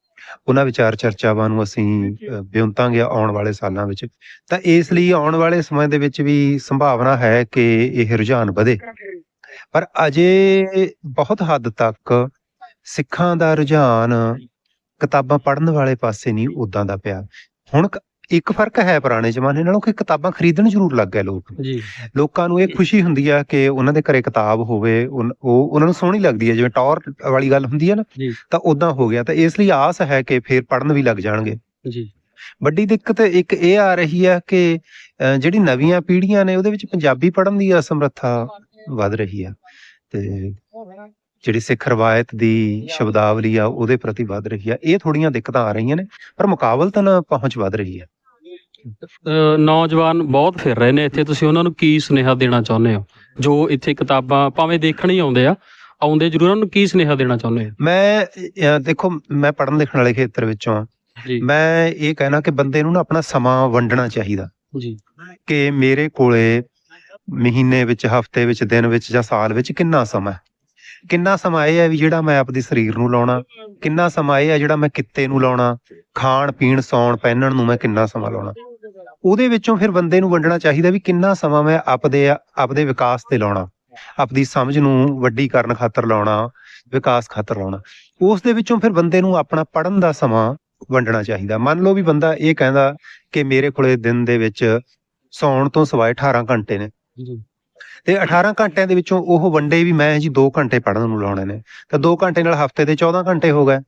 ਉਹਨਾਂ ਵਿਚਾਰ ਚਰਚਾਵਾਂ ਨੂੰ ਅਸੀਂ ਅ, ਆਉਣ ਵਾਲੇ ਸਾਲਾਂ ਵਿੱਚ। ਤਾਂ ਇਸ ਲਈ ਆਉਣ ਵਾਲੇ ਸਮੇਂ ਦੇ ਵਿੱਚ ਵੀ ਸੰਭਾਵਨਾ ਹੈ ਕਿ ਇਹ ਰੁਝਾਨ ਵਧੇ। ਪਰ ਅਜੇ ਬਹੁਤ ਹੱਦ ਤੱਕ ਸਿੱਖਾਂ ਦਾ ਰੁਝਾਨ ਕਿਤਾਬਾਂ ਪੜ੍ਹਨ ਵਾਲੇ ਪਾਸੇ ਨਹੀਂ ਉਦਾਂ ਦਾ ਪਿਆ। ਹੁਣ ਇੱਕ ਫ਼ਰਕ ਹੈ ਪੁਰਾਣੇ ਜ਼ਮਾਨੇ ਨਾਲੋਂ ਕਿ ਕਿਤਾਬਾਂ ਖਰੀਦਣ ਜ਼ਰੂਰ ਲੱਗ ਗਏ ਲੋਕ। ਜੀ। ਲੋਕਾਂ ਨੂੰ ਇਹ ਖੁਸ਼ੀ ਹੁੰਦੀ ਆ ਕਿ ਉਹਨਾਂ ਦੇ ਘਰੇ ਕਿਤਾਬ ਹੋਵੇ ਉਹ ਉਹਨਾਂ ਨੂੰ ਸੋਹਣੀ ਲੱਗਦੀ ਹੈ ਜਿਵੇਂ ਟੌਰ ਵਾਲੀ ਗੱਲ ਹੁੰਦੀ ਹੈ ਨਾ। ਤਾਂ ਉਦਾਂ ਹੋ ਗਿਆ। ਤਾਂ ਇਸ ਲਈ ਆਸ ਹੈ ਕਿ ਫੇਰ ਪੜ੍ਹਨ ਵੀ ਲੱਗ ਜਾਣਗੇ। ਜੀ। ਵੱਡੀ ਦਿੱਕਤ ਇੱਕ ਇਹ ਆ ਰਹੀ ਹੈ ਕਿ ਜਿਹੜੀ ਨਵੀਆਂ ਪੀੜ੍ਹੀਆਂ ਨੇ ਉਹਦੇ ਵਿੱਚ ਪੰਜਾਬੀ ਪੜ੍ਹਨ ਦੀ ਅਸਮਰੱਥਾ ਵੱਧ ਰਹੀ ਆ ਤੇ ਜਿਹੜੀ ਸਿੱਖ ਰਵਾਇਤ ਦੀ ਸ਼ਬਦਾਵਲੀ ਆ ਉਹਦੇ ਪ੍ਰਤੀ ਵੱਧ ਰਹੀ ਆ। ਇਹ ਥੋੜੀਆਂ ਦਿੱਕਤਾਂ ਆ ਰਹੀਆਂ ਨੇ ਪਰ ਮੁਕਾਬਲਤਨ ਪਹੁੰਚ ਵੱਧ ਰਹੀ ਆ। ਨੌਜਵਾਨ ਬਹੁਤ ਫਿਰ ਰਹੇ ਨੇ ਇੱਥੇ। ਤੁਸੀਂ ਉਹਨਾਂ ਨੂੰ ਕੀ ਸੁਨੇਹਾ ਦੇਣਾ ਚਾਹੁੰਦੇ ਹੋ? ਜੋ ਇੱਥੇ ਕਿਤਾਬਾਂ ਭਾਵੇਂ ਦੇਖਣ ਹੀ ਆਉਂਦੇ ਆ ਆਉਂਦੇ ਜ਼ਰੂਰ ਉਹਨਾਂ ਨੂੰ ਕੀ ਸੁਨੇਹਾ ਦੇਣਾ ਚਾਹੁੰਦੇ ਹੋ? ਮੈਂ ਦੇਖੋ ਮੈਂ ਪੜ੍ਹਨ ਲਿਖਣ ਵਾਲੇ ਖੇਤਰ ਵਿੱਚੋਂ ਆ। ਮੈਂ ਇਹ ਕਹਿਣਾ ਕਿ ਬੰਦੇ ਨੂੰ ਨਾ ਆਪਣਾ ਸਮਾਂ ਵੰਡਣਾ ਚਾਹੀਦਾ। ਜੀ। ਕਿ ਮੇਰੇ ਕੋਲੇ ਮਹੀਨੇ ਵਿੱਚ ਹਫ਼ਤੇ ਵਿੱਚ ਦਿਨ ਵਿੱਚ ਜਾਂ ਸਾਲ ਵਿੱਚ ਕਿੰਨਾ ਸਮਾਂ ਹੈ? ਕਿੰਨਾ ਸਮਾਂ ਇਹ ਹੈ ਵੀ ਜਿਹੜਾ ਮੈਂ ਆਪਦੇ ਸਰੀਰ ਨੂੰ ਲਾਉਣਾ? ਕਿੰਨਾ ਸਮਾਂ ਇਹ ਹੈ ਜਿਹੜਾ ਮੈਂ ਕਿੱਤੇ ਨੂੰ ਲਾਉਣਾ? ਖਾਣ ਪੀਣ ਸੌਣ ਪਹਿਨਣ ਨੂੰ ਮੈਂ ਕਿੰਨਾ ਸਮਾਂ ਲਾਉਣਾ? ਉਹਦੇ ਵਿੱਚੋਂ ਫਿਰ ਬੰਦੇ ਨੂੰ ਵੰਡਣਾ ਚਾਹੀਦਾ ਵੀ ਕਿੰਨਾ ਸਮਾਂ ਮੈਂ ਆਪਦੇ ਆਪਦੇ ਵਿਕਾਸ ਤੇ ਲਾਉਣਾ। ਆਪਦੀ ਸਮਝ ਨੂੰ ਵੱਡੀ ਕਰਨ ਖਾਤਰ ਲਾਉਣਾ ਵਿਕਾਸ ਖਾਤਰ ਲਾਉਣਾ। ਉਸ ਦੇ ਵਿੱਚੋਂ ਫਿਰ ਬੰਦੇ ਨੂੰ ਆਪਣਾ ਪੜਨ ਦਾ ਸਮਾਂ ਵੰਡਣਾ ਚਾਹੀਦਾ। ਮੰਨ ਲਓ ਵੀ ਬੰਦਾ ਇਹ ਕਹਿੰਦਾ ਕਿ ਮੇਰੇ ਕੋਲੇ ਦਿਨ ਦੇ ਵਿੱਚ ਸੌਣ ਤੋਂ ਸਿਵਾਏ 18 ਘੰਟੇ ਨੇ। ਤੇ 18 ਘੰਟਿਆਂ ਦੇ ਵਿੱਚੋਂ ਉਹ ਵੰਡੇ ਵੀ ਮੈਂ ਜੀ 2 ਘੰਟੇ ਪੜਨ ਨੂੰ ਲਾਉਣੇ ਨੇ। ਤਾਂ 2 ਘੰਟੇ ਨਾਲ ਹਫ਼ਤੇ ਦੇ 14 ਘੰਟੇ ਹੋ ਗਏ।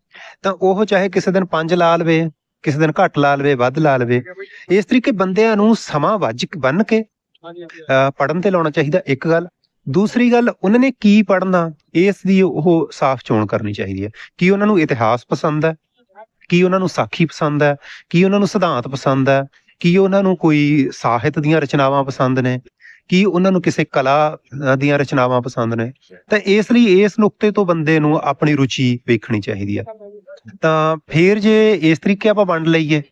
ਤਾਂ ਉਹ ਚਾਹੇ ਕਿਸੇ ਦਿਨ 5 ਲਾ ਲਵੇ ਕਿਸੇ ਦਿਨ ਘੱਟ ਲਾ ਲਵੇ ਵੱਧ ਲਾ ਲਵੇ। ਇਸ ਤਰੀਕੇ ਬੰਦਿਆਂ ਨੂੰ ਸਮਾਂ ਵੱਜ ਬੰਨ ਕੇ ਪੜਨ ਤੇ ਲਾਉਣਾ ਚਾਹੀਦਾ ਇੱਕ ਗੱਲ। ਦੂਸਰੀ ਗੱਲ ਉਹਨਾਂ ਨੇ ਕੀ ਪੜਨਾ ਇਸ ਦੀ ਉਹ ਸਾਫ਼ ਚੋਣ ਕਰਨੀ ਚਾਹੀਦੀ ਹੈ। ਕੀ ਉਹਨਾਂ ਨੂੰ ਇਤਿਹਾਸ ਪਸੰਦ ਹੈ? ਕੀ ਉਹਨਾਂ ਨੂੰ ਸਾਖੀ ਪਸੰਦ ਹੈ? ਕੀ ਉਹਨਾਂ ਨੂੰ ਸਿਧਾਂਤ ਪਸੰਦ ਹੈ? ਕੀ ਉਹਨਾਂ ਨੂੰ ਕੋਈ ਸਾਹਿਤ ਦੀਆਂ ਰਚਨਾਵਾਂ ਪਸੰਦ ਨੇ? ਕੀ ਉਹਨਾਂ ਨੂੰ ਕਿਸੇ ਕਲਾ ਦੀਆਂ ਰਚਨਾਵਾਂ ਪਸੰਦ ਨੇ? ਤਾਂ ਇਸ ਲਈ ਇਸ ਨੁਕਤੇ ਤੋਂ ਬੰਦੇ ਨੂੰ ਆਪਣੀ ਰੁਚੀ ਵੇਖਣੀ ਚਾਹੀਦੀ ਹੈ। ਤਾਂ ਫਿਰ ਜੇ ਇਸ ਤਰੀਕੇ ਆਪਾਂ ਵੰਡ ਲਈਏ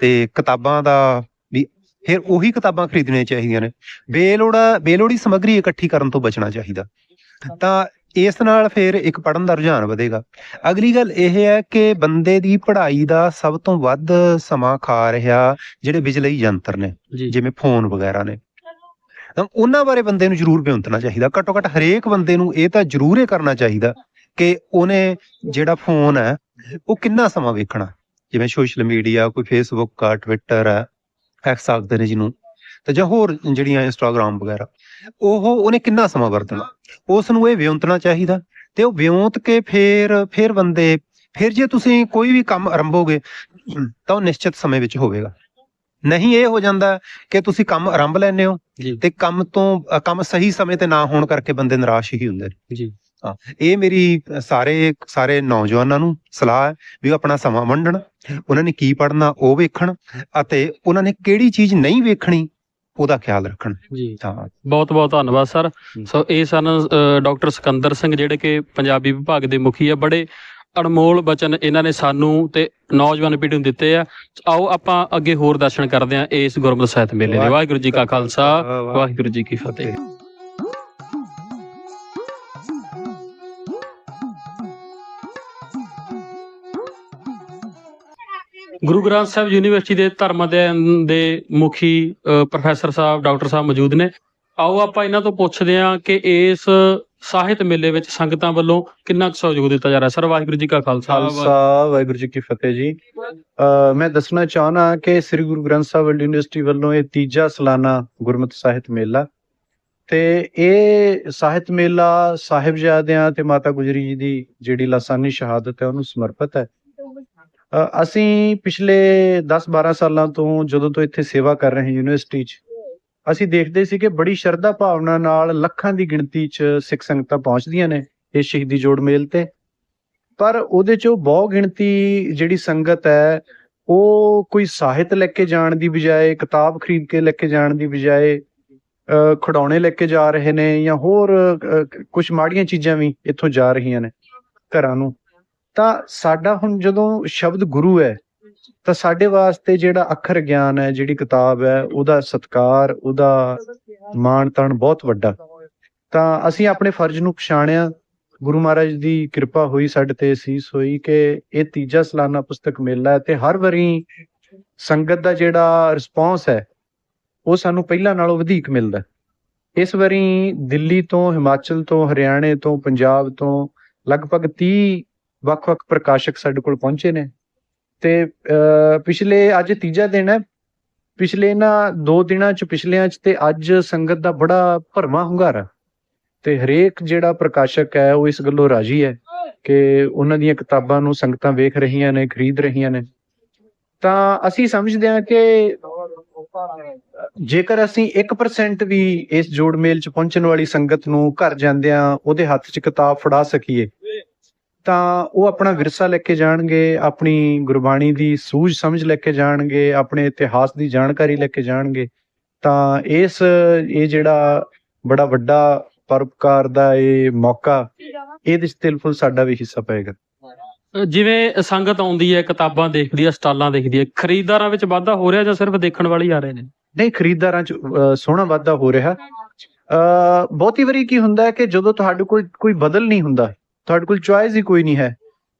ਤੇ ਕਿਤਾਬਾਂ ਦਾ ਵੀ ਫਿਰ ਉਹੀ ਕਿਤਾਬਾਂ ਖਰੀਦਣੀਆਂ ਚਾਹੀਦੀਆਂ ਨੇ। ਬੇਲੋੜਾ ਬੇਲੋੜੀ ਸਮੱਗਰੀ ਇਕੱਠੀ ਕਰਨ ਤੋਂ ਬਚਣਾ ਚਾਹੀਦਾ। ਤਾਂ ਇਸ ਨਾਲ ਫਿਰ ਇੱਕ ਪੜਨ ਦਾ ਰੁਝਾਨ ਵਧੇਗਾ। ਅਗਲੀ ਗੱਲ ਇਹ ਹੈ ਕਿ ਬੰਦੇ ਦੀ ਪੜ੍ਹਾਈ ਦਾ ਸਭ ਤੋਂ ਵੱਧ ਸਮਾਂ ਖਾ ਰਿਹਾ ਜਿਹੜੇ ਬਿਜਲਈ ਯੰਤਰ ਨੇ ਜਿਵੇਂ ਫੋਨ ਵਗੈਰਾ ਨੇ। ਤਾਂ ਉਹਨਾਂ ਬਾਰੇ ਬੰਦੇ ਨੂੰ ਜ਼ਰੂਰ ਬਿਉਂਤਣਾ ਚਾਹੀਦਾ। ਘੱਟੋ ਘੱਟ ਹਰੇਕ ਬੰਦੇ ਨੂੰ ਇਹ ਤਾਂ ਜ਼ਰੂਰ ਇਹ ਕਰਨਾ ਚਾਹੀਦਾ ਕਿ ਉਹਨੇ ਜਿਹੜਾ ਫੋਨ ਹੈ ਉਹ ਕਿੰਨਾ ਸਮਾਂ ਵੇਖਣਾ? ਜਿਵੇਂ ਸੋਸ਼ਲ ਮੀਡੀਆ ਕੋਈ ਫੇਸਬੁੱਕ ਆ ਟਵਿੱਟਰ ਆ ਐਕਸ ਆਖਦੇ ਨੇ ਜਿਹਨੂੰ। ਤੇ ਜਾਂ ਹੋਰ ਜਿਹੜੀਆਂ ਇੰਸਟਾਗ੍ਰਾਮ ਵਗੈਰਾ ਉਹ ਉਹਨੇ ਕਿੰਨਾ ਸਮਾਂ ਵਰਤਣਾ? ਉਸ ਨੂੰ ਇਹ ਵਿਉਂਤਣਾ ਚਾਹੀਦਾ ਤੇ ਉਹ ਵਿਉਂਤ ਕੇ ਫੇਰ ਫੇਰ ਬੰਦੇ ਫਿਰ ਜੇ ਤੁਸੀਂ ਕੋਈ ਵੀ ਕੰਮ ਆਰੰਭੋਗੇ ਤਾਂ ਉਹ ਨਿਸ਼ਚਿਤ ਸਮੇਂ ਵਿੱਚ ਹੋਵੇਗਾ। ਨਹੀਂ ਇਹ ਹੋ ਜਾਂਦਾ ਕਿ ਤੁਸੀਂ ਕੰਮ ਆਰੰਭ ਲੈਂਦੇ ਹੋ ਤੇ ਕੰਮ ਤੋਂ ਕੰਮ ਸਹੀ ਸਮੇਂ ਤੇ ਨਾ ਹੋਣ ਕਰਕੇ ਬੰਦੇ ਨਿਰਾਸ਼ ਹੀ ਹੁੰਦੇ ਨੇ। ਜੀ। ਇਹ ਮੇਰੀ ਸਾਰੇ ਸਾਰੇ ਨੌਜਵਾਨਾਂ ਨੂੰ ਸਲਾਹ ਹੈ ਵੀ ਆਪਣਾ ਸਮਾਂ ਵੰਡਣ ਉਹਨਾਂ ਨੇ ਕੀ ਪੜ੍ਹਨਾ ਉਹ ਵੇਖਣ ਅਤੇ ਉਹਨਾਂ ਨੇ ਕਿਹੜੀ ਚੀਜ਼ ਨਹੀਂ ਵੇਖਣੀ ਉਹਦਾ ਖਿਆਲ ਰੱਖਣ। ਜੀ। ਬਹੁਤ ਬਹੁਤ ਧੰਨਵਾਦ ਸਰ। ਸੋ ਇਹ ਸਨ ਡਾਕਟਰ ਸਿਕੰਦਰ ਸਿੰਘ ਜਿਹੜੇ ਕਿ ਪੰਜਾਬੀ ਵਿਭਾਗ ਦੇ ਮੁਖੀ ਆ। ਬੜੇ ਅਨਮੋਲ ਬਚਨ ਇਹਨਾਂ ਨੇ ਸਾਨੂੰ ਤੇ ਨੌਜਵਾਨ ਪੀੜ੍ਹੀ ਨੂੰ ਦਿੱਤੇ ਆ। ਆਓ ਆਪਾਂ ਅੱਗੇ ਹੋਰ ਦਰਸ਼ਨ ਕਰਦੇ ਹਾਂ ਇਸ ਗੁਰਮਤਿ ਸਾਹਿਤ ਮੇਲੇ ਦੇ। ਵਾਹਿਗੁਰੂ ਜੀ ਕਾ ਖਾਲਸਾ ਵਾਹਿਗੁਰੂ ਜੀ ਕੀ ਫਤਿਹ। ਗੁਰੂ ਗ੍ਰੰਥ ਸਾਹਿਬ ਯੂਨੀਵਰਸਿਟੀ ਦੇ ਧਰਮ ਅਧਿਐਨ ਦੇ ਮੁਖੀ ਪ੍ਰੋਫੈਸਰ ਸਾਹਿਬ, ਡਾਕਟਰ ਸਾਹਿਬ ਮੌਜੂਦ ਨੇ। ਆਓ ਆਪਾਂ ਇਹਨਾਂ ਤੋਂ ਪੁੱਛਦੇ ਹਾਂ ਕਿ ਇਸ ਸਾਹਿਤ ਮੇਲੇ ਵਿੱਚ ਸੰਗਤਾਂ ਵੱਲੋਂ ਕਿੰਨਾ ਕੁ ਸਹਿਯੋਗ ਦਿੱਤਾ ਜਾ ਰਿਹਾ? ਸਰ, ਵਾਹਿਗੁਰੂ ਜੀ ਕਾ ਖਾਲਸਾ। ਵਾਹਿਗੁਰੂ ਜੀ ਕੀ ਫਤਿਹ ਜੀ। ਮੈਂ ਦੱਸਣਾ ਚਾਹਨਾ ਕਿ ਸ੍ਰੀ ਗੁਰੂ ਗ੍ਰੰਥ ਸਾਹਿਬ ਯੂਨੀਵਰਸਿਟੀ ਵੱਲੋਂ ਇਹ ਤੀਜਾ ਸਾਲਾਨਾ ਗੁਰਮਤਿ ਸਾਹਿਤ ਮੇਲਾ। ਤੇ ਇਹ ਸਾਹਿਤ ਮੇਲਾ ਸਾਹਿਬਜ਼ਾਦਿਆਂ ਤੇ ਮਾਤਾ ਗੁਜਰੀ ਜੀ ਦੀ ਜਿਹੜੀ ਲਾਸਾਨੀ ਸ਼ਹਾਦਤ ਹੈ, ਉਹਨੂੰ ਸਮਰਪਿਤ ਹੈ। ਅਸੀਂ ਪਿਛਲੇ 10-12 ਸਾਲਾਂ ਤੋਂ ਜਦੋਂ ਤੋਂ ਇੱਥੇ ਸੇਵਾ ਕਰ ਰਹੇ ਹਾਂ ਯੂਨੀਵਰਸਿਟੀ 'ਚ ਅਸੀਂ ਦੇਖਦੇ ਸੀ ਕਿ ਬੜੀ ਸ਼ਰਧਾ ਭਾਵਨਾ ਨਾਲ ਲੱਖਾਂ ਦੀ ਗਿਣਤੀ 'ਚ ਸਿੱਖ ਸੰਗਤਾਂ ਪਹੁੰਚਦੀਆਂ ਨੇ ਇਸ ਸ਼ਹੀਦੀ ਜੋੜ ਮੇਲ ਤੇ। ਪਰ ਉਹਦੇ 'ਚੋਂ ਬਹੁ ਗਿਣਤੀ ਜਿਹੜੀ ਸੰਗਤ ਹੈ ਉਹ ਕੋਈ ਸਾਹਿਤ ਲੈ ਕੇ ਜਾਣ ਦੀ ਬਜਾਏ ਕਿਤਾਬ ਖਰੀਦ ਕੇ ਲੈ ਕੇ ਜਾਣ ਦੀ ਬਜਾਏ ਅ, ਖਿਡੌਣੇ ਲੈ ਕੇ ਜਾ ਰਹੇ ਨੇ ਜਾਂ ਹੋਰ ਕੁਝ ਮਾੜੀਆਂ ਚੀਜ਼ਾਂ ਵੀ ਇੱਥੋਂ ਜਾ ਰਹੀਆਂ ਨੇ ਘਰਾਂ ਨੂੰ। ਤਾਂ ਸਾਡਾ ਹੁਣ ਜਦੋਂ ਸ਼ਬਦ ਗੁਰੂ ਹੈ, ਤਾਂ ਸਾਡੇ ਵਾਸਤੇ ਜਿਹੜਾ ਅੱਖਰ ਗਿਆਨ ਹੈ, ਜਿਹੜੀ ਕਿਤਾਬ ਹੈ, ਉਹਦਾ ਸਤਕਾਰ, ਉਹਦਾ ਮਾਣ ਤਾਣ ਬਹੁਤ ਵੱਡਾ। ਤਾਂ ਅਸੀਂ ਆਪਣੇ ਫਰਜ਼ ਨੂੰ ਪਛਾਣਿਆ। ਗੁਰੂ ਮਹਾਰਾਜ ਦੀ ਕਿਰਪਾ ਹੋਈ, ਸਾਡੇ ਤੇ ਅਸੀਸ ਹੋਈ ਕਿ ਇਹ ਤੀਜਾ ਸਾਲਾਨਾ ਪੁਸਤਕ ਮੇਲਾ ਹੈ ਤੇ ਹਰ ਵਾਰੀ ਸੰਗਤ ਦਾ ਜਿਹੜਾ ਰਿਸਪੌਂਸ ਹੈ, ਉਹ ਸਾਨੂੰ ਪਹਿਲਾਂ ਨਾਲੋਂ ਵਧੇਕ ਮਿਲਦਾ ਇਸ ਵਾਰੀ ਦਿੱਲੀ ਤੋਂ, ਹਿਮਾਚਲ ਤੋਂ, ਹਰਿਆਣੇ ਤੋਂ, ਪੰਜਾਬ ਤੋਂ ਲਗਭਗ 30 ਵੱਖ-ਵੱਖ ਪ੍ਰਕਾਸ਼ਕ ਸਾਡੇ ਕੋਲ ਪਹੁੰਚੇ ਨੇ। ਤੇ ਪਿਛਲੇ ਅੱਜ ਤੀਜਾ ਦਿਨ ਹੈ। ਪਿਛਲੇ ਨਾ ਦੋ ਦਿਨਾਂ ਚ, ਪਿਛਲਿਆਂ ਚ ਤੇ ਅੱਜ ਸੰਗਤ ਦਾ ਬੜਾ ਭਰਵਾਂ ਹੁੰਗਾਰਾ। ਤੇ ਹਰੇਕ ਜਿਹੜਾ ਪ੍ਰਕਾਸ਼ਕ ਹੈ, ਉਹ ਇਸ ਗੱਲੋਂ ਰਾਜੀ ਹੈ ਕਿ ਉਹਨਾਂ ਦੀਆਂ ਕਿਤਾਬਾਂ ਨੂੰ ਸੰਗਤਾਂ ਵੇਖ ਰਹੀਆਂ ਨੇ, ਖਰੀਦ ਰਹੀਆਂ ਨੇ। ਤਾਂ ਅਸੀਂ ਸਮਝਦੇ ਹਾਂ ਕਿ ਜੇਕਰ ਅਸੀਂ 1% ਵੀ ਇਸ ਜੋੜ ਮੇਲ ਚ ਪਹੁੰਚਣ ਵਾਲੀ ਸੰਗਤ ਨੂੰ ਘਰ ਜਾਂਦਿਆਂ ਉਹਦੇ ਹੱਥ 'ਚ ਕਿਤਾਬ ਫੜਾ ਸਕੀਏ ਤਾਂ ਉਹ ਆਪਣਾ ਵਿਰਸਾ ਲੈ ਕੇ ਜਾਣਗੇ ਆਪਣੀ ਗੁਰਬਾਣੀ ਦੀ ਸੂਝ ਸਮਝ ਲੈ ਕੇ ਜਾਣਗੇ ਆਪਣੇ ਇਤਿਹਾਸ ਦੀ ਜਾਣਕਾਰੀ ਲੈ ਕੇ ਜਾਣਗੇ ਤਾਂ ਇਸ ਇਹ ਜਿਹੜਾ ਬੜਾ ਵੱਡਾ ਪਰਉਪਕਾਰ ਦਾ ਇਹ ਮੌਕਾ ਇਹਦੇ 'ਚ ਤਿਲਫੁਲ ਸਾਡਾ ਵੀ ਹਿੱਸਾ ਪਏਗਾ। ਜਿਵੇਂ ਸੰਗਤ ਆਉਂਦੀ ਹੈ ਕਿਤਾਬਾਂ ਦੇਖਦੀ ਹੈ ਸਟਾਲਾਂ ਦੇਖਦੀ ਹੈ ਖਰੀਦਦਾਰਾਂ ਵਿੱਚ ਵਾਧਾ ਹੋ ਰਿਹਾ ਜਾਂ ਸਿਰਫ ਦੇਖਣ ਵਾਲੇ ਹੀ ਆ ਰਹੇ ਨੇ? ਨਹੀਂ ਖਰੀਦਦਾਰਾਂ 'ਚ ਸੋਹਣਾ ਵਾਧਾ ਹੋ ਰਿਹਾ। ਬਹੁਤੀ ਵਾਰੀ ਕੀ ਹੁੰਦਾ ਹੈ ਕਿ ਜਦੋਂ ਤੁਹਾਡੇ ਕੋਲ ਕੋਈ ਬਦਲ ਨਹੀਂ ਹੁੰਦਾ ਤੁਹਾਡੇ ਕੋਲ ਚੁਆਇਸ ਹੀ ਕੋਈ ਨਹੀਂ ਹੈ।